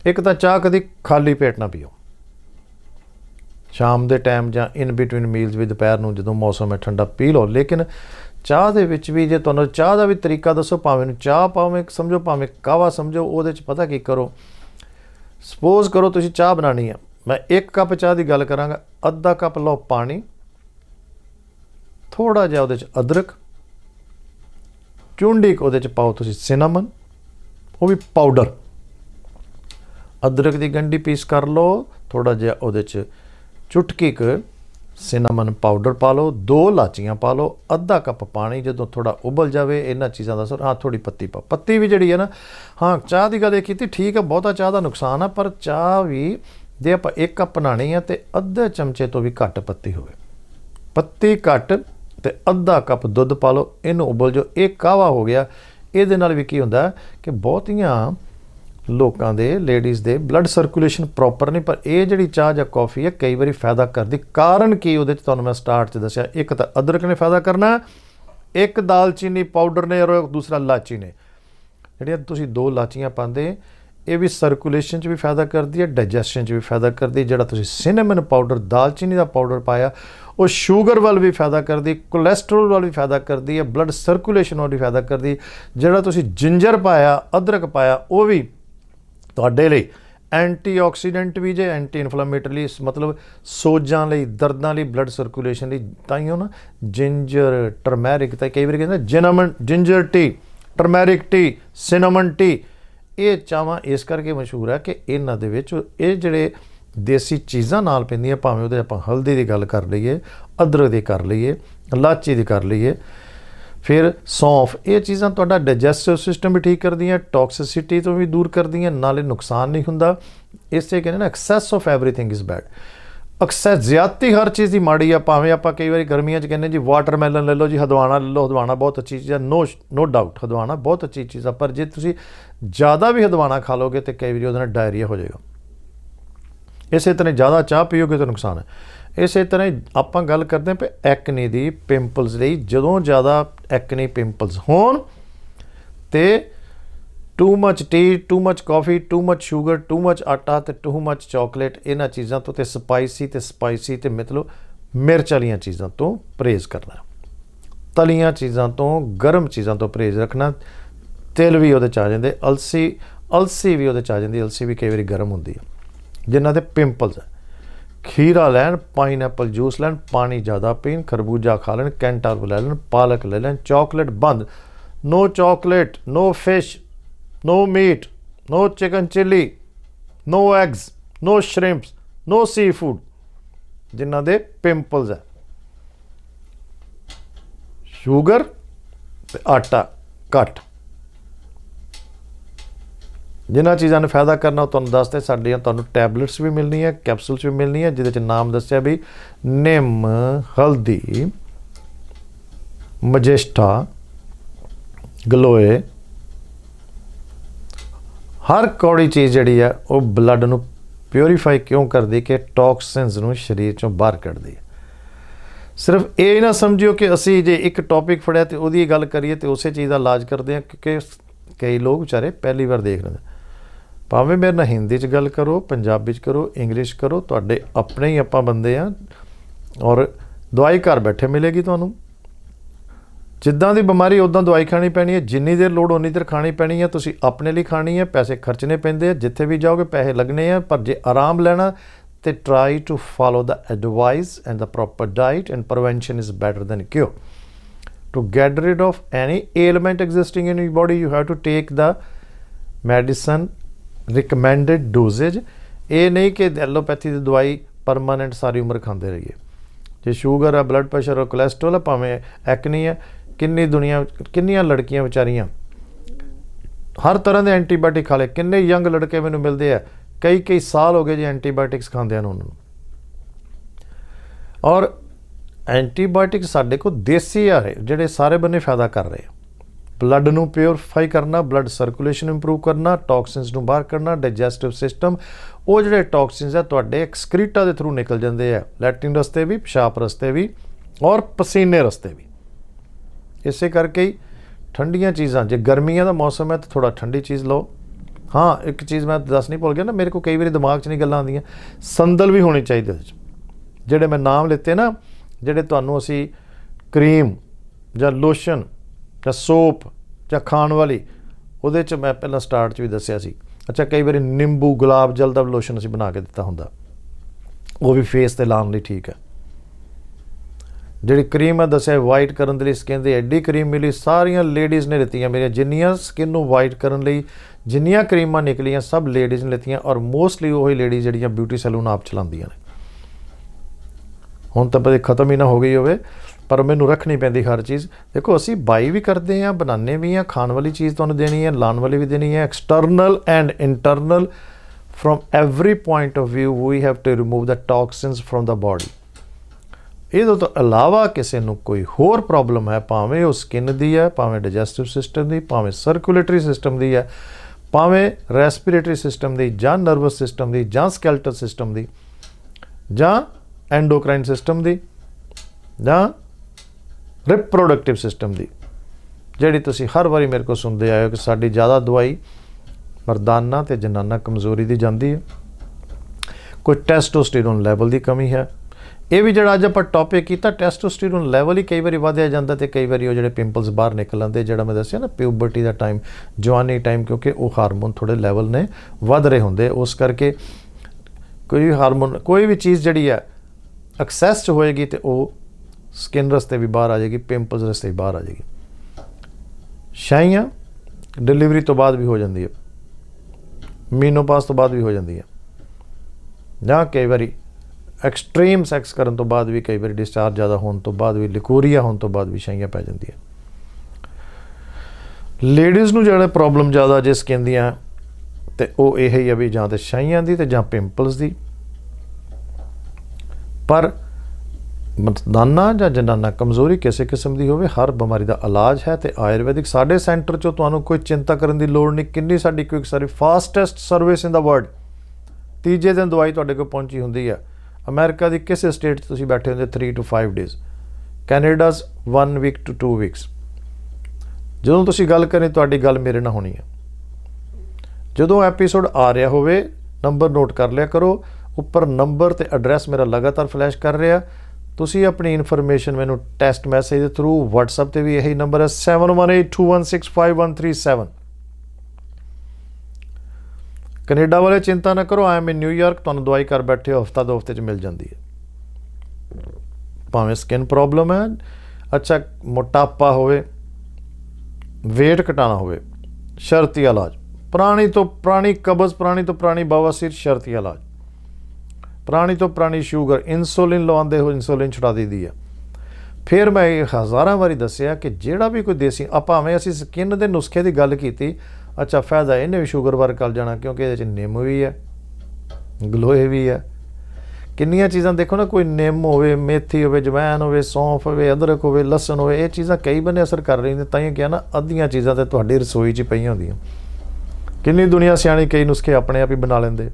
ਇੱਕ ਤਾਂ ਚਾਹ ਕਦੀ ਖਾਲੀ ਪੇਟ ਨਾ ਪੀਓ। ਸ਼ਾਮ ਦੇ ਟਾਈਮ ਜਾਂ ਇਨ ਬਿਟਵੀਨ ਮੀਲਸ ਵੀ ਦੁਪਹਿਰ ਨੂੰ ਜਦੋਂ ਮੌਸਮ ਹੈ ਠੰਡਾ, ਪੀ ਲਓ। ਲੇਕਿਨ ਚਾਹ ਦੇ ਵਿੱਚ ਵੀ ਜੇ ਤੁਹਾਨੂੰ ਚਾਹ ਦਾ ਵੀ ਤਰੀਕਾ ਦੱਸੋ, ਭਾਵੇਂ ਨੂੰ ਚਾਹ ਪਾਵੇਂ ਸਮਝੋ, ਭਾਵੇਂ ਕਾਵਾ ਸਮਝੋ, ਉਹਦੇ ਚ ਪਤਾ ਕੀ ਕਰੋ। ਸਪੋਜ਼ ਕਰੋ ਤੁਸੀਂ ਚਾਹ ਬਣਾਣੀ ਹੈ। ਮੈਂ 1 ਕੱਪ ਚਾਹ ਦੀ ਗੱਲ ਕਰਾਂਗਾ। ਅੱਧਾ ਕੱਪ ਲਓ ਪਾਣੀ। ਥੋੜਾ ਜਿਹਾ ਉਹਦੇ ਚ ਅਦਰਕ। ਚੁੰਡੀ ਉਹਦੇ ਚ ਪਾਓ ਤੁਸੀਂ ਸਿਨਮਨ। ਉਹ ਵੀ ਪਾਊਡਰ ਅਦਰਕ ਦੀ ਗੰਢੀ ਪੀਸ ਕਰ ਲਓ। ਥੋੜਾ ਜਿਹਾ ਉਹਦੇ ਚ ਚੁਟਕੀ ਕ ਸਿਨਮਨ ਪਾਊਡਰ ਪਾ ਲਓ, ਦੋ ਲਾਚੀਆਂ ਪਾ ਲਓ, ਅੱਧਾ ਕੱਪ ਪਾਣੀ ਜਦੋਂ ਥੋੜਾ ਉਬਲ ਜਾਵੇ, ਇਹਨਾਂ ਚੀਜ਼ਾਂ ਦਾ ਸਰ ਹਾਂ ਥੋੜੀ ਪੱਤੀ ਪਾ ਪੱਤੀ ਵੀ ਜਿਹੜੀ ਹੈ ਨਾ, ਹਾਂ, ਚਾਹ ਦੀ ਗੱਲ ਇਹ ਕੀਤੀ, ਠੀਕ ਹੈ, ਬਹੁਤਾ ਚਾਹ ਦਾ ਨੁਕਸਾਨ ਆ, ਪਰ ਚਾਹ ਵੀ ਜੇ ਆਪਾਂ ਇੱਕ ਕੱਪ ਬਣਾਣੀ ਹੈ ਤੇ ਅੱਧੇ ਚਮਚੇ ਤੋਂ ਵੀ ਘੱਟ ਪੱਤੀ ਹੋਵੇ। ਪੱਤੀ ਘੱਟ ਤੇ ਅੱਧਾ ਕੱਪ ਦੁੱਧ ਪਾ ਲਓ, ਇਹਨੂੰ ਉਬਲ ਜੋ ਇਹ ਕਾਵਾ ਹੋ ਗਿਆ? ਇਹਦੇ ਨਾਲ ਵੀ ਕੀ ਹੁੰਦਾ ਕਿ ਬਹੁਤੀਆਂ ਲੋਕਾਂ ਦੇ ਲੇਡੀਜ਼ ਦੇ ਬਲੱਡ ਸਰਕੂਲੇਸ਼ਨ ਪ੍ਰੋਪਰ ਨਹੀਂ, ਪਰ ਇਹ ਜਿਹੜੀ ਚਾਹ ਜਾਂ ਕਾਫੀ ਹੈ, ਕਈ ਵਾਰੀ ਫਾਇਦਾ ਕਰਦੀ ਕਾਰਨ ਕੀ, ਉਹਦੇ ਚ ਤੁਹਾਨੂੰ ਮੈਂ ਸਟਾਰਟ 'ਚ ਦੱਸਿਆ। ਇੱਕ ਤਾਂ ਅਦਰਕ ਨੇ ਫਾਇਦਾ ਕਰਨਾ, ਇੱਕ ਦਾਲਚੀਨੀ ਪਾਊਡਰ ਨੇ ਔਰ ਦੂਸਰਾ ਲਾਚੀ ਨੇ। ਜਿਹੜੀਆਂ ਤੁਸੀਂ ਦੋ ਲਾਚੀਆਂ ਪਾਉਂਦੇ, ਇਹ ਵੀ ਸਰਕੂਲੇਸ਼ਨ 'ਚ ਵੀ ਫਾਇਦਾ ਕਰਦੀ ਹੈ ਡਾਈਜੈਸ਼ਨ 'ਚ ਵੀ ਫਾਇਦਾ ਕਰਦੀ ਜਿਹੜਾ ਤੁਸੀਂ ਸਿਨੇਮਨ ਪਾਊਡਰ ਦਾਲਚੀਨੀ ਦਾ ਪਾਊਡਰ ਪਾਇਆ, ਉਹ ਸ਼ੂਗਰ ਵੱਲ ਵੀ ਫਾਇਦਾ ਕਰਦੀ ਕੋਲੇਸਟ੍ਰੋਲ ਵੱਲ ਵੀ ਫਾਇਦਾ ਕਰਦੀ ਹੈ ਬਲੱਡ ਸਰਕੂਲੇਸ਼ਨ ਵੱਲ ਵੀ ਫਾਇਦਾ ਕਰਦੀ ਜਿਹੜਾ ਤੁਸੀਂ ਜਿੰਜਰ ਪਾਇਆ, ਅਦਰਕ ਪਾਇਆ, ਉਹ ਵੀ ਤੁਹਾਡੇ ਲਈ। ਐਂਟੀਆਕਸੀਡੈਂਟ ਵੀ ਜੇ ਐਂਟੀ ਇਨਫਲੇਮੇਟਰੀ ਮਤਲਬ ਸੋਜਾਂ ਲਈ, ਦਰਦਾਂ ਲਈ, ਬਲੱਡ ਸਰਕੂਲੇਸ਼ਨ ਲਈ, ਤਾਂ ਹੀ ਉਹ ਨਾ ਜਿੰਜਰ, ਟਰਮੈਰਿਕ, ਤਾਂ ਕਈ ਵਾਰ ਕਹਿੰਦੇ cinnamon, ginger tea, turmeric tea, cinnamon tea. ਇਹ ਚਾਹਾਂ ਇਸ ਕਰਕੇ ਮਸ਼ਹੂਰ ਹੈ ਕਿ ਇਹਨਾਂ ਦੇ ਵਿੱਚ ਇਹ ਜਿਹੜੇ ਦੇਸੀ ਚੀਜ਼ਾਂ ਨਾਲ ਪੈਂਦੀਆਂ, ਭਾਵੇਂ ਉਹਦੇ ਆਪਾਂ ਹਲਦੀ ਦੀ ਗੱਲ ਕਰ ਲਈਏ, ਅਦਰਕ ਦੀ ਕਰ ਲਈਏ, ਇਲਾਚੀ ਦੀ ਕਰ ਲਈਏ ਫਿਰ ਸੌਂਫ, ਇਹ ਚੀਜ਼ਾਂ ਤੁਹਾਡਾ ਡਾਈਜੈਸਟਿਵ ਸਿਸਟਮ ਵੀ ਠੀਕ ਕਰਦੀਆਂ ਟੌਕਸਿਸਿਟੀ ਤੋਂ ਵੀ ਦੂਰ ਕਰਦੀਆਂ, ਨਾਲੇ ਨੁਕਸਾਨ ਨਹੀਂ ਹੁੰਦਾ। ਇਸੇ ਕਹਿੰਦੇ ਨਾ excess of everything is bad ਅਕਸਰ ਜ਼ਿਆਦਤੀ ਹਰ ਚੀਜ਼ ਦੀ ਮਾੜੀ ਆ, ਭਾਵੇਂ ਆਪਾਂ ਕਈ ਵਾਰੀ ਗਰਮੀਆਂ 'ਚ ਕਹਿੰਦੇ ਜੀ ਵਾਟਰਮੈਲਨ ਲੈ ਲਓ ਜੀ, ਹਦਵਾਣਾ ਲੈ ਲਓ, ਹਦਵਾਣਾ ਬਹੁਤ ਅੱਛੀ ਚੀਜ਼ ਆ ਨੋ ਨੋ ਡਾਊਟ ਹਦਵਾਣਾ ਬਹੁਤ ਅੱਛੀ ਚੀਜ਼ ਆ, ਪਰ ਜੇ ਤੁਸੀਂ ਜ਼ਿਆਦਾ ਵੀ ਹਦਵਾਣਾ ਖਾ ਲੋਗੇ ਤੇ ਕਈ ਵਾਰੀ ਉਹਦੇ ਨਾਲ ਡਾਇਰੀਆ ਹੋ ਜਾਏਗਾ। ਇਸੇ ਤਰ੍ਹਾਂ ਜ਼ਿਆਦਾ ਚਾਹ ਪੀਓਗੇ ਤਾਂ ਨੁਕਸਾਨ ਹੈ। ਇਸੇ ਤਰ੍ਹਾਂ ਹੀ ਆਪਾਂ ਗੱਲ ਕਰਦੇ ਹਾਂ ਪਏ ਐਕਨੀ ਦੀ ਪਿੰਪਲਸ ਲਈ, ਜਦੋਂ ਜ਼ਿਆਦਾ ਐਕਨੀ ਪਿੰਪਲਸ ਹੋਣ ਤੇ too much tea too much coffee too much sugar too much ਆਟਾ ਤੇ ਟੂ ਮੱਚ ਚਾਕਲੇਟ ਇਹਨਾਂ ਚੀਜ਼ਾਂ ਤੋਂ ਤੇ ਸਪਾਈਸੀ ਤੇ ਸਪਾਈਸੀ ਤੇ ਮਤਲਬ ਮਿਰਚ ਵਾਲੀਆਂ ਚੀਜ਼ਾਂ ਤੋਂ ਪਰਹੇਜ਼ ਕਰਨਾ। ਤਲੀਆਂ ਚੀਜ਼ਾਂ ਤੋਂ, ਗਰਮ ਚੀਜ਼ਾਂ ਤੋਂ ਪਰਹੇਜ਼ ਰੱਖਣਾ। ਤਿਲ ਵੀ ਉਹਦੇ ਚ ਆ ਜਾਂਦੇ, ਅਲਸੀ ਅਲਸੀ ਵੀ ਉਹਦੇ ਚ ਆ ਜਾਂਦੀ, ਅਲਸੀ ਵੀ ਕਈ ਵਾਰੀ ਗਰਮ ਹੁੰਦੀ ਹੈ ਜਿਨ੍ਹਾਂ ਦੇ ਪਿੰਪਲਸ ਹੈ ਖੀਰਾ ਲੈਣ, ਪਾਈਨਐਪਲ ਜੂਸ ਲੈਣ, ਪਾਣੀ ਜ਼ਿਆਦਾ ਪੀਣ, ਖਰਬੂਜਾ ਖਾ ਲੈਣ ਕੈਂਟਾਲਪ ਲੈ ਲੈਣ, ਪਾਲਕ ਲੈ ਲੈਣ, ਚਾਕਲੇਟ ਬੰਦ। No chocolate no fish no meat no chicken chilli no eggs no shrimps no seafood ਜਿਨ੍ਹਾਂ ਦੇ ਪਿੰਪਲਸ ਹੈ। ਸ਼ੂਗਰ ਤੇ ਆਟਾ ਘੱਟ। ਜਿਨ੍ਹਾਂ ਚੀਜ਼ਾਂ ਨੂੰ ਫਾਇਦਾ ਕਰਨਾ ਉਹ ਤੁਹਾਨੂੰ ਦੱਸਦੇ ਸਾਡੀਆਂ ਤੁਹਾਨੂੰ ਟੈਬਲੇਟਸ ਵੀ ਮਿਲਣੀ ਹੈ ਕੈਪਸੂਲਸ ਵੀ ਮਿਲਣੀ ਹੈ ਜਿਹਦੇ ਚ ਨਾਮ ਦੱਸਿਆ ਵੀ ਨਿੰਮ, ਹਲਦੀ, ਮਜਿਸਟਾ, ਗਲੋਏ, ਹਰ ਕੌੜੀ ਚੀਜ਼ ਜਿਹੜੀ ਹੈ ਉਹ ਬਲੱਡ ਨੂੰ ਪਿਉਰੀਫਾਈ ਕਿਉਂ ਕਰਦੀ ਕਿ ਟੌਕਸਿਨਸ ਨੂੰ ਸਰੀਰ ਚੋਂ ਬਾਹਰ ਕੱਢਦੀ ਹੈ। ਸਿਰਫ ਇਹ ਨਾ ਸਮਝਿਓ ਕਿ ਅਸੀਂ ਜੇ ਇੱਕ ਟੌਪਿਕ ਫੜਿਆ ਤੇ ਉਹਦੀ ਗੱਲ ਕਰੀਏ ਤੇ ਉਸੇ ਚੀਜ਼ ਦਾ ਇਲਾਜ ਕਰਦੇ ਹਾਂ, ਕਿਉਂਕਿ ਕਈ ਲੋਕ ਵਿਚਾਰੇ ਪਹਿਲੀ ਵਾਰ ਦੇਖ ਰਹੇ ਨੇ। ਭਾਵੇਂ ਮੇਰੇ ਨਾਲ ਹਿੰਦੀ 'ਚ ਗੱਲ ਕਰੋ, ਪੰਜਾਬੀ 'ਚ ਕਰੋ ਇੰਗਲਿਸ਼ ਕਰੋ, ਤੁਹਾਡੇ ਆਪਣੇ ਹੀ ਆਪਾਂ ਬੰਦੇ ਆ ਔਰ ਦਵਾਈ ਘਰ ਬੈਠੇ ਮਿਲੇਗੀ ਤੁਹਾਨੂੰ। ਜਿੱਦਾਂ ਦੀ ਬਿਮਾਰੀ ਉਦਾਂ ਦਵਾਈ ਖਾਣੀ ਪੈਣੀ ਹੈ। ਜਿੰਨੀ ਦੇਰ ਲੋੜ ਉਨੀ ਦੇਰ ਖਾਣੀ ਪੈਣੀ ਹੈ। ਤੁਸੀਂ ਆਪਣੇ ਲਈ ਖਾਣੀ ਹੈ, ਪੈਸੇ ਖਰਚਣੇ ਪੈਂਦੇ ਆ। ਜਿੱਥੇ ਵੀ ਜਾਓਗੇ, ਪੈਸੇ ਲੱਗਣੇ ਆ। ਪਰ ਜੇ ਆਰਾਮ ਲੈਣਾ, ਤੇ try to follow the advice and the proper diet and prevention is better than cure to get rid of any ailment existing in your body, you have to take the medicine recommended dosage, ਇਹ ਨਹੀਂ ਕਿ allopathy ਦੀ ਦਵਾਈ permanent ਸਾਰੀ ਉਮਰ ਖਾਂਦੇ ਰਹੀਏ। ਜੇ sugar ਆ blood pressure ਹੈ ਕੋਲੇਸਟ੍ਰੋਲ ਆ, ਭਾਵੇਂ ਐਕਨੀ ਹੈ ਕਿੰਨੀ ਦੁਨੀਆ, ਕਿੰਨੀਆਂ ਲੜਕੀਆਂ ਵਿਚਾਰੀਆਂ, ਹਰ ਤਰ੍ਹਾਂ ਦੇ ਐਂਟੀਬਾਇਓਟਿਕ ਖਾ ਲਏ, ਕਿੰਨੇ ਯੰਗ ਲੜਕੇ ਮੈਨੂੰ ਮਿਲਦੇ ਆ ਕਈ ਕਈ ਸਾਲ ਹੋ ਗਏ ਜੀ ਐਂਟੀਬਾਇਓਟਿਕਸ ਖਾਂਦਿਆਂ ਨੂੰ ਉਹਨਾਂ ਨੂੰ। ਔਰ ਐਂਟੀਬਾਇਓਟਿਕ ਸਾਡੇ ਕੋਲ ਦੇਸੀ ਆ ਰਹੇ, ਜਿਹੜੇ ਸਾਰੇ ਬੰਨੇ ਫਾਇਦਾ ਕਰ ਰਹੇ ਆ। ਬਲੱਡ ਨੂੰ ਪਿਓਰੀਫਾਈ ਕਰਨਾ, ਬਲੱਡ ਸਰਕੂਲੇਸ਼ਨ ਇੰਪਰੂਵ ਕਰਨਾ, ਟੌਕਸਿਨਸ ਨੂੰ ਬਾਹਰ ਕਰਨਾ ਡਾਈਜੈਸਟਿਵ ਸਿਸਟਮ, ਉਹ ਜਿਹੜੇ ਟੌਕਸਿਨਸ ਆ ਤੁਹਾਡੇ ਐਕਸਕ੍ਰੀਟਾ ਦੇ ਥਰੂ ਨਿਕਲ ਜਾਂਦੇ ਆ। ਲੈਟਰਿਨ ਰਸਤੇ ਵੀ, ਪਿਸ਼ਾਬ ਰਸਤੇ ਵੀ ਔਰ ਪਸੀਨੇ ਰਸਤੇ ਵੀ। ਇਸੇ ਕਰਕੇ ਹੀ ਠੰਡੀਆਂ ਚੀਜ਼ਾਂ, ਜੇ ਗਰਮੀਆਂ ਦਾ ਮੌਸਮ ਹੈ ਤਾਂ ਥੋੜਾ ਠੰਡੀ ਚੀਜ਼ ਲਓ। ਹਾਂ, ਇੱਕ ਚੀਜ਼ ਮੈਂ ਦੱਸ ਨਹੀਂ ਭੁੱਲ ਗਿਆ ਨਾ, ਮੇਰੇ ਕੋ ਕਈ ਵਾਰੀ ਦਿਮਾਗ 'ਚ ਨਹੀਂ ਗੱਲਾਂ ਆਉਂਦੀਆਂ। ਸੰਦਲ ਵੀ ਹੋਣੀ ਚਾਹੀਦੀ ਉਹਦੇ 'ਚ ਜਿਹੜੇ ਮੈਂ ਨਾਮ ਲਿੱਤੇ ਨਾ, ਜਿਹੜੇ ਤੁਹਾਨੂੰ ਅਸੀਂ ਕਰੀਮ ਜਾਂ ਲੋਸ਼ਨ ਜਾਂ ਸੋਪ ਜਾਂ ਖਾਣ ਵਾਲੀ, ਉਹਦੇ 'ਚ ਮੈਂ ਪਹਿਲਾਂ ਸਟਾਰਟ 'ਚ ਵੀ ਦੱਸਿਆ ਸੀ। ਅੱਛਾ, ਕਈ ਵਾਰੀ ਨਿੰਬੂ, ਗੁਲਾਬ ਜਲ ਦਾ ਲੋਸ਼ਨ ਅਸੀਂ ਬਣਾ ਕੇ ਦਿੱਤਾ ਹੁੰਦਾ। ਉਹ ਵੀ ਫੇਸ ਤੇ ਲਾਉਣ ਲਈ ਠੀਕ ਹੈ। ਜਿਹੜੀ ਕਰੀਮ ਮੈਂ ਦੱਸਿਆ ਵਾਈਟ ਕਰਨ ਦੇ ਲਈ ਸਕਿਨ ਦੀ ਐਡੀ ਕਰੀਮ ਮਿਲੀ, ਸਾਰੀਆਂ ਲੇਡੀਜ਼ ਨੇ ਲਿੱਤੀਆਂ ਮੇਰੀਆਂ। ਜਿੰਨੀਆਂ ਸਕਿਨ ਨੂੰ ਵਾਈਟ ਕਰਨ ਲਈ, ਜਿੰਨੀਆਂ ਕਰੀਮਾਂ ਨਿਕਲੀਆਂ, ਸਭ ਲੇਡੀਜ਼ ਨੇ ਲਿੱਤੀਆਂ ਔਰ ਮੋਸਟਲੀ ਉਹੀ ਲੇਡੀਜ਼ ਜਿਹੜੀਆਂ ਬਿਊਟੀ ਸੈਲੂਨ ਆਪ ਚਲਾਉਂਦੀਆਂ ਨੇ। ਹੁਣ ਤਾਂ ਬਦੇ ਖਤਮ ਹੀ ਨਾ ਹੋ ਗਈ ਹੋਵੇ। ਪਰ ਮੈਨੂੰ ਰੱਖਣੀ ਪੈਂਦੀ ਹਰ ਚੀਜ਼। ਦੇਖੋ, ਅਸੀਂ ਬਾਈ ਵੀ ਕਰਦੇ ਆ ਬਣਾਉਂਦੇ ਵੀ ਆ ਖਾਣ ਵਾਲੀ ਚੀਜ਼ ਤੁਹਾਨੂੰ ਦੇਣੀ ਹੈ, ਲਾਉਣ ਵਾਲੀ ਵੀ ਦੇਣੀ ਹੈ external and internal from every point of view we have to remove the toxins from the body ਇਹਦੇ ਤੋਂ ਇਲਾਵਾ ਕਿਸੇ ਨੂੰ ਕੋਈ ਹੋਰ ਪ੍ਰੋਬਲਮ ਹੈ, ਭਾਵੇਂ ਉਹ ਸਕਿਨ ਦੀ ਹੈ, ਭਾਵੇਂ ਡਾਈਜੈਸਟਿਵ ਸਿਸਟਮ ਦੀ, ਭਾਵੇਂ ਸਰਕੂਲੇਟਰੀ ਸਿਸਟਮ ਦੀ ਹੈ, ਭਾਵੇਂ ਰੈਸਪੀਰੇਟਰੀ ਸਿਸਟਮ ਦੀ ਜਾਂ ਨਰਵਸ ਸਿਸਟਮ ਦੀ ਜਾਂ ਸਕੈਲਟਲ ਸਿਸਟਮ ਦੀ ਜਾਂ ਐਂਡੋਕਰਾਈਨ ਸਿਸਟਮ ਦੀ ਜਾਂ ਰਿਪਰੋਡਕਟਿਵ ਸਿਸਟਮ ਦੀ, ਜਿਹੜੀ ਤੁਸੀਂ ਹਰ ਵਾਰੀ ਮੇਰੇ ਕੋਲ ਸੁਣਦੇ ਆਏ ਹੋ ਕਿ ਸਾਡੀ ਜ਼ਿਆਦਾ ਦਵਾਈ ਮਰਦਾਨਾ ਤੇ ਜਨਾਨਾ ਕਮਜ਼ੋਰੀ ਦੀ ਜਾਂਦੀ ਹੈ। ਕੋਈ ਟੈਸਟੋਸਟੀਰੋਨ ਲੈਵਲ ਦੀ ਕਮੀ ਹੈ। ਇਹ ਵੀ ਜਿਹੜਾ ਅੱਜ ਆਪਾਂ ਟੌਪਿਕ ਕੀਤਾ ਟੈਸਟੋਸਟੀਰੋਨ ਲੈਵਲ ਹੀ ਕਈ ਵਾਰੀ ਵਧਿਆ ਜਾਂਦਾ ਤੇ ਕਈ ਵਾਰੀ ਉਹ ਜਿਹੜੇ ਪਿੰਪਲਸ ਬਾਹਰ ਨਿਕਲ ਆਉਂਦੇ ਜਿਹੜਾ ਮੈਂ ਦੱਸਿਆ ਨਾ ਪਿਊਬਰਟੀ ਦਾ ਟਾਈਮ ਜਵਾਨੀ ਟਾਈਮ ਕਿਉਂਕਿ ਉਹ ਹਾਰਮੋਨ ਥੋੜੇ ਲੈਵਲ ਨੇ ਵੱਧ ਰਹੇ ਹੁੰਦੇ। ਉਸ ਕਰਕੇ ਕੋਈ ਹਾਰਮੋਨ ਕੋਈ ਵੀ ਚੀਜ਼ ਜਿਹੜੀ ਹੈ ਐਕਸੈਸ ਚ ਹੋਏਗੀ ਤੇ ਉਹ ਸਕਿਨ ਰਸਤੇ ਵੀ ਬਾਹਰ ਆ ਜਾਏਗੀ ਪਿੰਪਲਸ ਰਸਤੇ ਵੀ ਬਾਹਰ ਆ ਜਾਏਗੀ। ਸ਼ਾਈਆਂ ਡਿਲੀਵਰੀ ਤੋਂ ਬਾਅਦ ਵੀ ਹੋ ਜਾਂਦੀ ਹੈ ਮੀਨੋਪਾਸ ਤੋਂ ਬਾਅਦ ਵੀ ਹੋ ਜਾਂਦੀ ਹੈ ਜਾਂ ਕਈ ਵਾਰੀ ਐਕਸਟ੍ਰੀਮ ਸੈਕਸ ਕਰਨ ਤੋਂ ਬਾਅਦ ਵੀ, ਕਈ ਵਾਰੀ ਡਿਸਚਾਰਜ ਜ਼ਿਆਦਾ ਹੋਣ ਤੋਂ ਬਾਅਦ ਵੀ, ਲਿਕੋਰੀਆ ਹੋਣ ਤੋਂ ਬਾਅਦ ਵੀ ਸ਼ਾਈਆਂ ਪੈ ਜਾਂਦੀਆਂ। ਲੇਡੀਜ਼ ਨੂੰ ਜਿਹੜਾ ਪ੍ਰੋਬਲਮ ਜ਼ਿਆਦਾ ਜੇ ਸਕਿਨ ਦੀਆਂ, ਤੇ ਉਹ ਇਹ ਹੀ ਆ ਵੀ ਜਾਂ ਤੇ ਸ਼ਾਈਆਂ ਦੀ ਤੇ ਜਾਂ ਪਿੰਪਲਸ ਦੀ। ਪਰ ਮਤਦਾਨਾ ਜਾਂ ਜਨਾਨਾ ਕਮਜ਼ੋਰੀ ਕਿਸੇ ਕਿਸਮ ਦੀ ਹੋਵੇ, ਹਰ ਬਿਮਾਰੀ ਦਾ ਇਲਾਜ ਹੈ ਤੇ ਆਯੁਰਵੈਦਿਕ ਸਾਡੇ ਸੈਂਟਰ ਚੋਂ ਤੁਹਾਨੂੰ ਕੋਈ ਚਿੰਤਾ ਕਰਨ ਦੀ ਲੋੜ ਨਹੀਂ। ਕਿੰਨੀ ਸਾਡੀ quick sorry fastest service in the world ਤੀਜੇ ਦਿਨ ਦਵਾਈ ਤੁਹਾਡੇ ਕੋਲ ਪਹੁੰਚੀ ਹੁੰਦੀ ਹੈ। ਅਮਰੀਕਾ ਦੀ ਕਿਸੇ ਸਟੇਟ 'ਚ ਤੁਸੀਂ ਬੈਠੇ ਹੁੰਦੇ 3 to 5 days Canada's 1 week to 2 weeks ਜਦੋਂ ਤੁਸੀਂ ਗੱਲ ਕਰੇ, ਤੁਹਾਡੀ ਗੱਲ ਮੇਰੇ ਨਾਲ ਹੋਣੀ ਹੈ। ਜਦੋਂ ਐਪੀਸੋਡ ਆ ਰਿਹਾ ਹੋਵੇ ਨੰਬਰ ਨੋਟ ਕਰ ਲਿਆ ਕਰੋ। ਉੱਪਰ ਨੰਬਰ ਤੇ ਐਡਰੈਸ ਮੇਰਾ ਲਗਾਤਾਰ ਫਲੈਸ਼ ਕਰ ਰਿਹਾ। ਤੁਸੀਂ ਆਪਣੀ ਇਨਫੋਰਮੇਸ਼ਨ ਮੈਨੂੰ ਟੈਸਟ ਮੈਸੇਜ ਦੇ ਥਰੂ WhatsApp ਤੇ ਵੀ ਇਹੀ ਨੰਬਰ ਹੈ 7182165137 ਕੈਨੇਡਾ ਵਾਲੇ ਚਿੰਤਾ ਨਾ ਕਰੋ ਆਈ ਐਮ ਇਨ ਨਿਊਯਾਰਕ ਤੁਹਾਨੂੰ ਦਵਾਈ ਕਰ ਬੈਠੇ ਹੋ ਹਫਤਾ ਦੋ ਹਫ਼ਤੇ ਚ ਮਿਲ ਜਾਂਦੀ ਹੈ। ਭਾਵੇਂ ਸਕਿਨ ਪ੍ਰੋਬਲਮ ਹੈ, ਅੱਛਾ ਮੋਟਾਪਾ ਹੋਵੇ, weight ਘਟਾਉਣਾ ਹੋਵੇ, ਸ਼ਰਤੀ ਇਲਾਜ। ਪੁਰਾਣੀ ਤੋਂ ਪੁਰਾਣੀ ਕਬਜ਼, ਪੁਰਾਣੀ ਤੋਂ ਪੁਰਾਣੀ ਬਵਾਸੀਰ ਸ਼ਰਤੀ ਇਲਾਜ। ਪੁਰਾਣੀ ਤੋਂ ਪੁਰਾਣੀ ਸ਼ੂਗਰ ਇਨਸੂਲਿਨ ਲਵਾਉਂਦੇ ਹੋ ਇਨਸੂਲਿਨ ਛੁਡਾ ਦਿੱਦੀ ਹੈ ਫਿਰ ਮੈਂ ਇਹ ਹਜ਼ਾਰਾਂ ਵਾਰੀ ਦੱਸਿਆ ਕਿ ਜਿਹੜਾ ਵੀ ਕੋਈ ਦੇਸੀ ਆ ਭਾਵੇਂ ਅਸੀਂ ਸਕਿਨ ਦੇ ਨੁਸਖੇ ਦੀ ਗੱਲ ਕੀਤੀ, ਅੱਛਾ, ਫਾਇਦਾ ਇਹਨੇ ਵੀ ਸ਼ੂਗਰ ਵਰ ਕਰ ਜਾਣਾ ਕਿਉਂਕਿ ਇਹਦੇ ਚ ਨਿੰਮ ਵੀ ਹੈ ਗਲੋਏ ਵੀ ਹੈ ਕਿੰਨੀਆਂ ਚੀਜ਼ਾਂ ਦੇਖੋ ਨਾ, ਕੋਈ ਨਿੰਮ ਹੋਵੇ, ਮੇਥੀ ਹੋਵੇ ਜਵੈਨ ਹੋਵੇ, ਸੌਂਫ ਹੋਵੇ, ਅਦਰਕ ਹੋਵੇ, ਲਸਣ ਹੋਵੇ, ਇਹ ਚੀਜ਼ਾਂ ਕਈ ਬੰਨੇ ਅਸਰ ਕਰ ਰਹੀਆਂ ਨੇ, ਤਾਂ ਹੀ ਕਿਹਾ ਨਾ, ਅੱਧੀਆਂ ਚੀਜ਼ਾਂ ਤੇ ਤੁਹਾਡੀ ਰਸੋਈ 'ਚ ਪਈਆਂ ਹੁੰਦੀਆਂ। ਕਿੰਨੀ ਦੁਨੀਆ ਸਿਆਣੀ ਕਈ ਨੁਸਖੇ ਆਪਣੇ ਆਪ ਹੀ ਬਣਾ ਲੈਂਦੇ।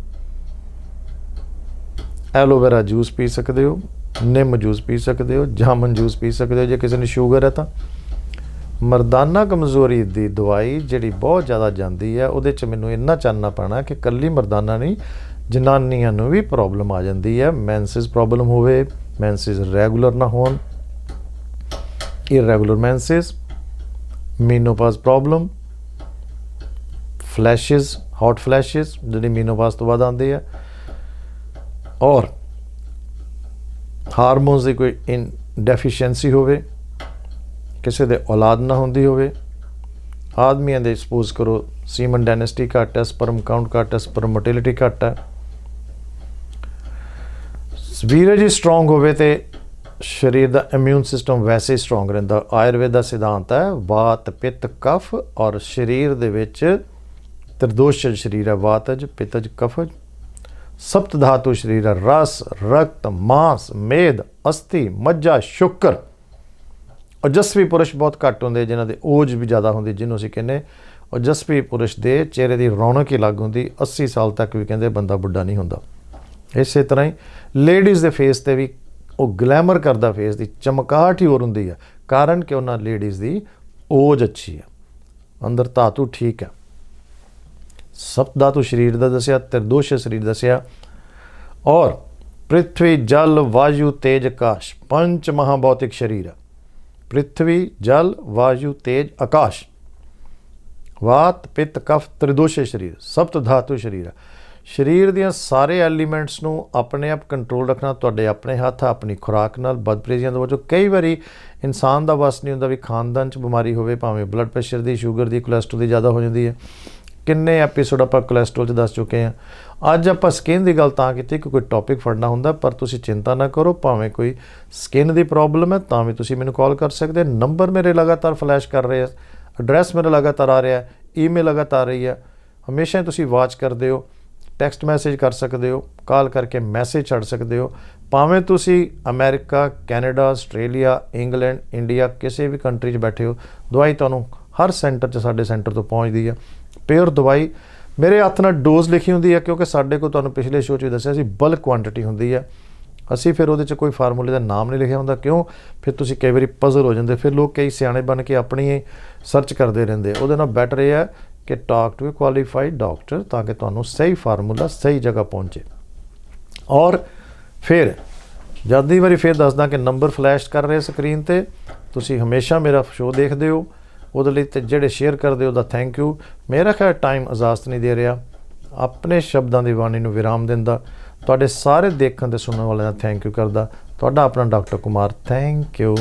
ਐਲੋਵੇਰਾ ਜੂਸ ਪੀ ਸਕਦੇ ਹੋ, ਨਿੰਮ ਜੂਸ ਪੀ ਸਕਦੇ ਹੋ, ਜਾਮਨ ਜੂਸ ਪੀ ਸਕਦੇ ਹੋ, ਜੇ ਕਿਸੇ ਨੂੰ ਸ਼ੂਗਰ ਹੈ ਤਾਂ। ਮਰਦਾਨਾ ਕਮਜ਼ੋਰੀ ਦੀ ਦਵਾਈ ਜਿਹੜੀ ਬਹੁਤ ਜ਼ਿਆਦਾ ਜਾਂਦੀ ਹੈ, ਉਹਦੇ ਚ ਮੈਨੂੰ ਇੰਨਾ ਚਾਨਣਾ ਪੈਣਾ ਕਿ ਕੱਲੀ ਮਰਦਾਨਾ ਨਹੀਂ, ਜਨਾਨੀਆਂ ਨੂੰ ਵੀ ਪ੍ਰੋਬਲਮ ਆ ਜਾਂਦੀ ਹੈ। ਮੈਂਸਿਸ ਪ੍ਰੋਬਲਮ ਹੋਵੇ, ਮੈਂਸਿਸ ਰੈਗੂਲਰ ਨਾ ਹੋਣ irregular menses menopause problem, flashes hot flashes ਜਿਹੜੀ menopause ਤੋਂ ਬਾਅਦ ਆਉਂਦੇ ਆ ਔਰ ਹਾਰਮੋਨਸ ਦੀ ਕੋਈ ਇਨ ਡੈਫੀਸ਼ੀਐਂਸੀ ਹੋਵੇ, ਕਿਸੇ ਦੇ ਔਲਾਦ ਨਾ ਹੁੰਦੀ ਹੋਵੇ, ਆਦਮੀਆਂ ਦੇ ਸਪੋਜ਼ ਕਰੋ, ਸੀਮਨ ਡਾਇਨੈਸਟੀ ਘੱਟ ਹੈ, ਸਪਰਮ ਕਾਊਂਟ ਘੱਟ ਹੈ, ਸਪਰਮ ਮੋਟਿਲਿਟੀ ਘੱਟ ਹੈ। ਵੀਰਜ ਹੀ ਸਟਰੋਂਗ ਹੋਵੇ ਤੇ ਸਰੀਰ ਦਾ ਇਮਿਊਨ ਸਿਸਟਮ ਵੈਸੇ ਹੀ ਸਟਰੋਂਗ ਰਹਿੰਦਾ। ਆਯੁਰਵੇਦ ਦਾ ਸਿਧਾਂਤ ਹੈ, ਵਾਤ, ਪਿੱਤ, ਕਫ ਔਰ ਸਰੀਰ ਦੇ ਵਿੱਚ ਤਿਰਦੋਸ਼ ਸਰੀਰ ਹੈ, ਵਾਤਜ, ਪਿੱਤਜ, ਕਫਜ। ਸਪਤ ਧਾਤੂ ਸਰੀਰ ਹੈ ਰਸ ਰਕਤ ਮਾਸ ਮੇਦ ਅਸਥੀ ਮੱਜਾ ਸ਼ੁਕਰ ਔਜਸਵੀ ਪੁਰਸ਼ ਬਹੁਤ ਘੱਟ ਹੁੰਦੇ ਜਿਨ੍ਹਾਂ ਦੇ ਓਜ ਵੀ ਜ਼ਿਆਦਾ ਹੁੰਦੀ ਜਿਹਨੂੰ ਅਸੀਂ ਕਹਿੰਦੇ ਔਜਸਵੀ ਪੁਰਸ਼ ਦੇ ਚਿਹਰੇ ਦੀ ਰੌਣਕ ਹੀ ਲੱਗ ਹੁੰਦੀ 80 ਸਾਲ ਤੱਕ ਵੀ ਕਹਿੰਦੇ ਬੰਦਾ ਬੁੱਢਾ ਨਹੀਂ ਹੁੰਦਾ ਇਸੇ ਤਰ੍ਹਾਂ ਹੀ ਲੇਡੀਜ਼ ਦੇ ਫੇਸ ਤੇ ਵੀ ਉਹ ਗਲੈਮਰ ਕਰਦਾ ਫੇਸ ਦੀ ਚਮਕਾਹਟ ਹੀ ਹੋਰ ਹੁੰਦੀ ਹੈ ਕਾਰਨ ਕਿ ਉਹਨਾਂ ਲੇਡੀਜ਼ ਦੀ ਓਜ ਅੱਛੀ ਹੈ ਅੰਦਰ ਧਾਤੂ ਠੀਕ ਹੈ ਸਪਤ ਧਾਤੂ ਸਰੀਰ ਦਾ ਦੱਸਿਆ, ਤ੍ਰਿਦੋਸ਼ ਸਰੀਰ ਦੱਸਿਆ। ਔਰ ਪ੍ਰਿਥਵੀ ਜਲ ਵਾਯੂ ਤੇਜ ਆਕਾਸ਼, ਪੰਜ ਮਹਾਭੌਤਿਕ ਸਰੀਰ ਹੈ ਪ੍ਰithvi ਜਲ ਵਾਯੂ ਤੇਜ ਆਕਾਸ਼। ਵਾਤ, ਪਿੱਤ, ਕਫ, ਤ੍ਰਿਦੋਸ਼ ਸਰੀਰ ਸਪਤ ਧਾਤੂ ਸਰੀਰ ਹੈ ਸਰੀਰ ਦੀਆਂ ਸਾਰੇ ਐਲੀਮੈਂਟਸ ਨੂੰ ਆਪਣੇ ਆਪ ਕੰਟਰੋਲ ਰੱਖਣਾ, ਤੁਹਾਡੇ ਆਪਣੇ ਹੱਥ, ਆਪਣੀ ਖੁਰਾਕ ਨਾਲ ਬਦਪ੍ਰੇਜ਼ੀਆਂ ਦੇ ਵਜੋਂ ਕਈ ਵਾਰੀ ਇਨਸਾਨ ਦਾ ਵਸ ਨਹੀਂ ਹੁੰਦਾ ਵੀ ਖਾਨਦਾਨ ਚ ਬਿਮਾਰੀ ਹੋਵੇ, ਭਾਵੇਂ ਬਲੱਡ ਪ੍ਰੈਸ਼ਰ ਦੀ ਸ਼ੂਗਰ ਦੀ ਕੋਲੇਸਟ੍ਰੋਲ ਦੀ ਜ਼ਿਆਦਾ ਹੋ ਜਾਂਦੀ ਹੈ। ਕਿੰਨੇ ਐਪੀਸੋਡ ਆਪਾਂ ਕੋਲੇਸਟ੍ਰੋਲ 'ਚ ਦੱਸ ਚੁੱਕੇ ਹਾਂ। ਅੱਜ ਆਪਾਂ ਸਕਿਨ ਦੀ ਗੱਲ ਤਾਂ ਕੀਤੀ ਕਿ ਕੋਈ ਟੌਪਿਕ ਫੜਨਾ ਹੁੰਦਾ, ਪਰ ਤੁਸੀਂ ਚਿੰਤਾ ਨਾ ਕਰੋ, ਭਾਵੇਂ ਕੋਈ ਸਕਿਨ ਦੀ ਪ੍ਰੋਬਲਮ ਹੈ, ਤਾਂ ਵੀ ਤੁਸੀਂ ਮੈਨੂੰ ਕਾਲ ਕਰ ਸਕਦੇ ਨੰਬਰ ਮੇਰੇ ਲਗਾਤਾਰ ਫਲੈਸ਼ ਕਰ ਰਹੇ ਆ ਐਡਰੈਸ ਮੇਰਾ ਲਗਾਤਾਰ ਆ ਰਿਹਾ ਈਮੇਲ ਲਗਾਤਾਰ ਆ ਰਹੀ ਹੈ ਹਮੇਸ਼ਾ ਹੀ ਤੁਸੀਂ ਵਾਚ ਕਰਦੇ ਹੋ ਟੈਕਸਟ ਮੈਸੇਜ ਕਰ ਸਕਦੇ ਹੋ ਕਾਲ ਕਰਕੇ ਮੈਸੇਜ ਛੱਡ ਸਕਦੇ ਹੋ। ਭਾਵੇਂ ਤੁਸੀਂ America, Canada, Australia, England, India, ਕਿਸੇ ਵੀ ਕੰਟਰੀ 'ਚ ਬੈਠੇ ਹੋ, ਦਵਾਈ ਤੁਹਾਨੂੰ ਹਰ ਸੈਂਟਰ 'ਚ, ਸਾਡੇ ਸੈਂਟਰ ਤੋਂ ਪਹੁੰਚਦੀ ਆ। ਪਿਓਰ ਦਵਾਈ। ਮੇਰੇ ਹੱਥ ਨਾਲ ਡੋਜ਼ ਲਿਖੀ ਹੁੰਦੀ ਹੈ ਕਿਉਂਕਿ ਸਾਡੇ ਕੋਲ ਤੁਹਾਨੂੰ ਪਿਛਲੇ ਸ਼ੋਅ 'ਚ ਵੀ ਦੱਸਿਆ ਸੀ ਬਲਕ ਕੁਆਂਟੀਟੀ ਹੁੰਦੀ ਹੈ। ਅਸੀਂ ਫਿਰ ਉਹਦੇ 'ਚ ਕੋਈ ਫਾਰਮੂਲੇ ਦਾ ਨਾਮ ਨਹੀਂ ਲਿਖਿਆ ਹੁੰਦਾ, ਕਿਉਂ? ਫਿਰ ਤੁਸੀਂ ਕਈ ਵਾਰੀ ਪਜ਼ਲ ਹੋ ਜਾਂਦੇ, ਫਿਰ ਲੋਕ ਕਈ ਸਿਆਣੇ ਬਣ ਕੇ ਆਪਣੀ ਸਰਚ ਕਰਦੇ ਰਹਿੰਦੇ ਉਹਦੇ ਨਾਲ ਬੈਟਰ ਇਹ ਹੈ ਕਿ talk to a qualified doctor ਤਾਂ ਕਿ ਤੁਹਾਨੂੰ ਸਹੀ ਫਾਰਮੂਲਾ ਸਹੀ ਜਗ੍ਹਾ ਪਹੁੰਚੇ। ਔਰ ਫਿਰ ਜਦ ਦੀ ਵਾਰੀ ਫਿਰ ਦੱਸਦਾ ਕਿ ਨੰਬਰ ਫਲੈਸ਼ ਕਰ ਰਹੇ ਸਕਰੀਨ ਤੇ, ਤੁਸੀਂ ਹਮੇਸ਼ਾ ਮੇਰਾ ਸ਼ੋਅ ਦੇਖਦੇ ਹੋ। ਉਹਦੇ ਲਈ ਤੇ ਜਿਹੜੇ ਸ਼ੇਅਰ ਕਰਦੇ ਉਹਦਾ ਥੈਂਕ ਯੂ ਮੇਰਾ ਖਿਆਲ ਟਾਈਮ ਇਜਾਜ਼ਤ ਨਹੀਂ ਦੇ ਰਿਹਾ। ਆਪਣੇ ਸ਼ਬਦਾਂ ਦੀ ਬਾਣੀ ਨੂੰ ਵਿਰਾਮ ਦਿੰਦਾ। ਤੁਹਾਡੇ ਸਾਰੇ ਦੇਖਣ ਤੇ ਸੁਣਨ ਵਾਲਿਆਂ ਦਾ ਥੈਂਕ ਯੂ ਕਰਦਾ। ਤੁਹਾਡਾ ਆਪਣਾ ਡਾਕਟਰ ਕੁਮਾਰ ਥੈਂਕ ਯੂ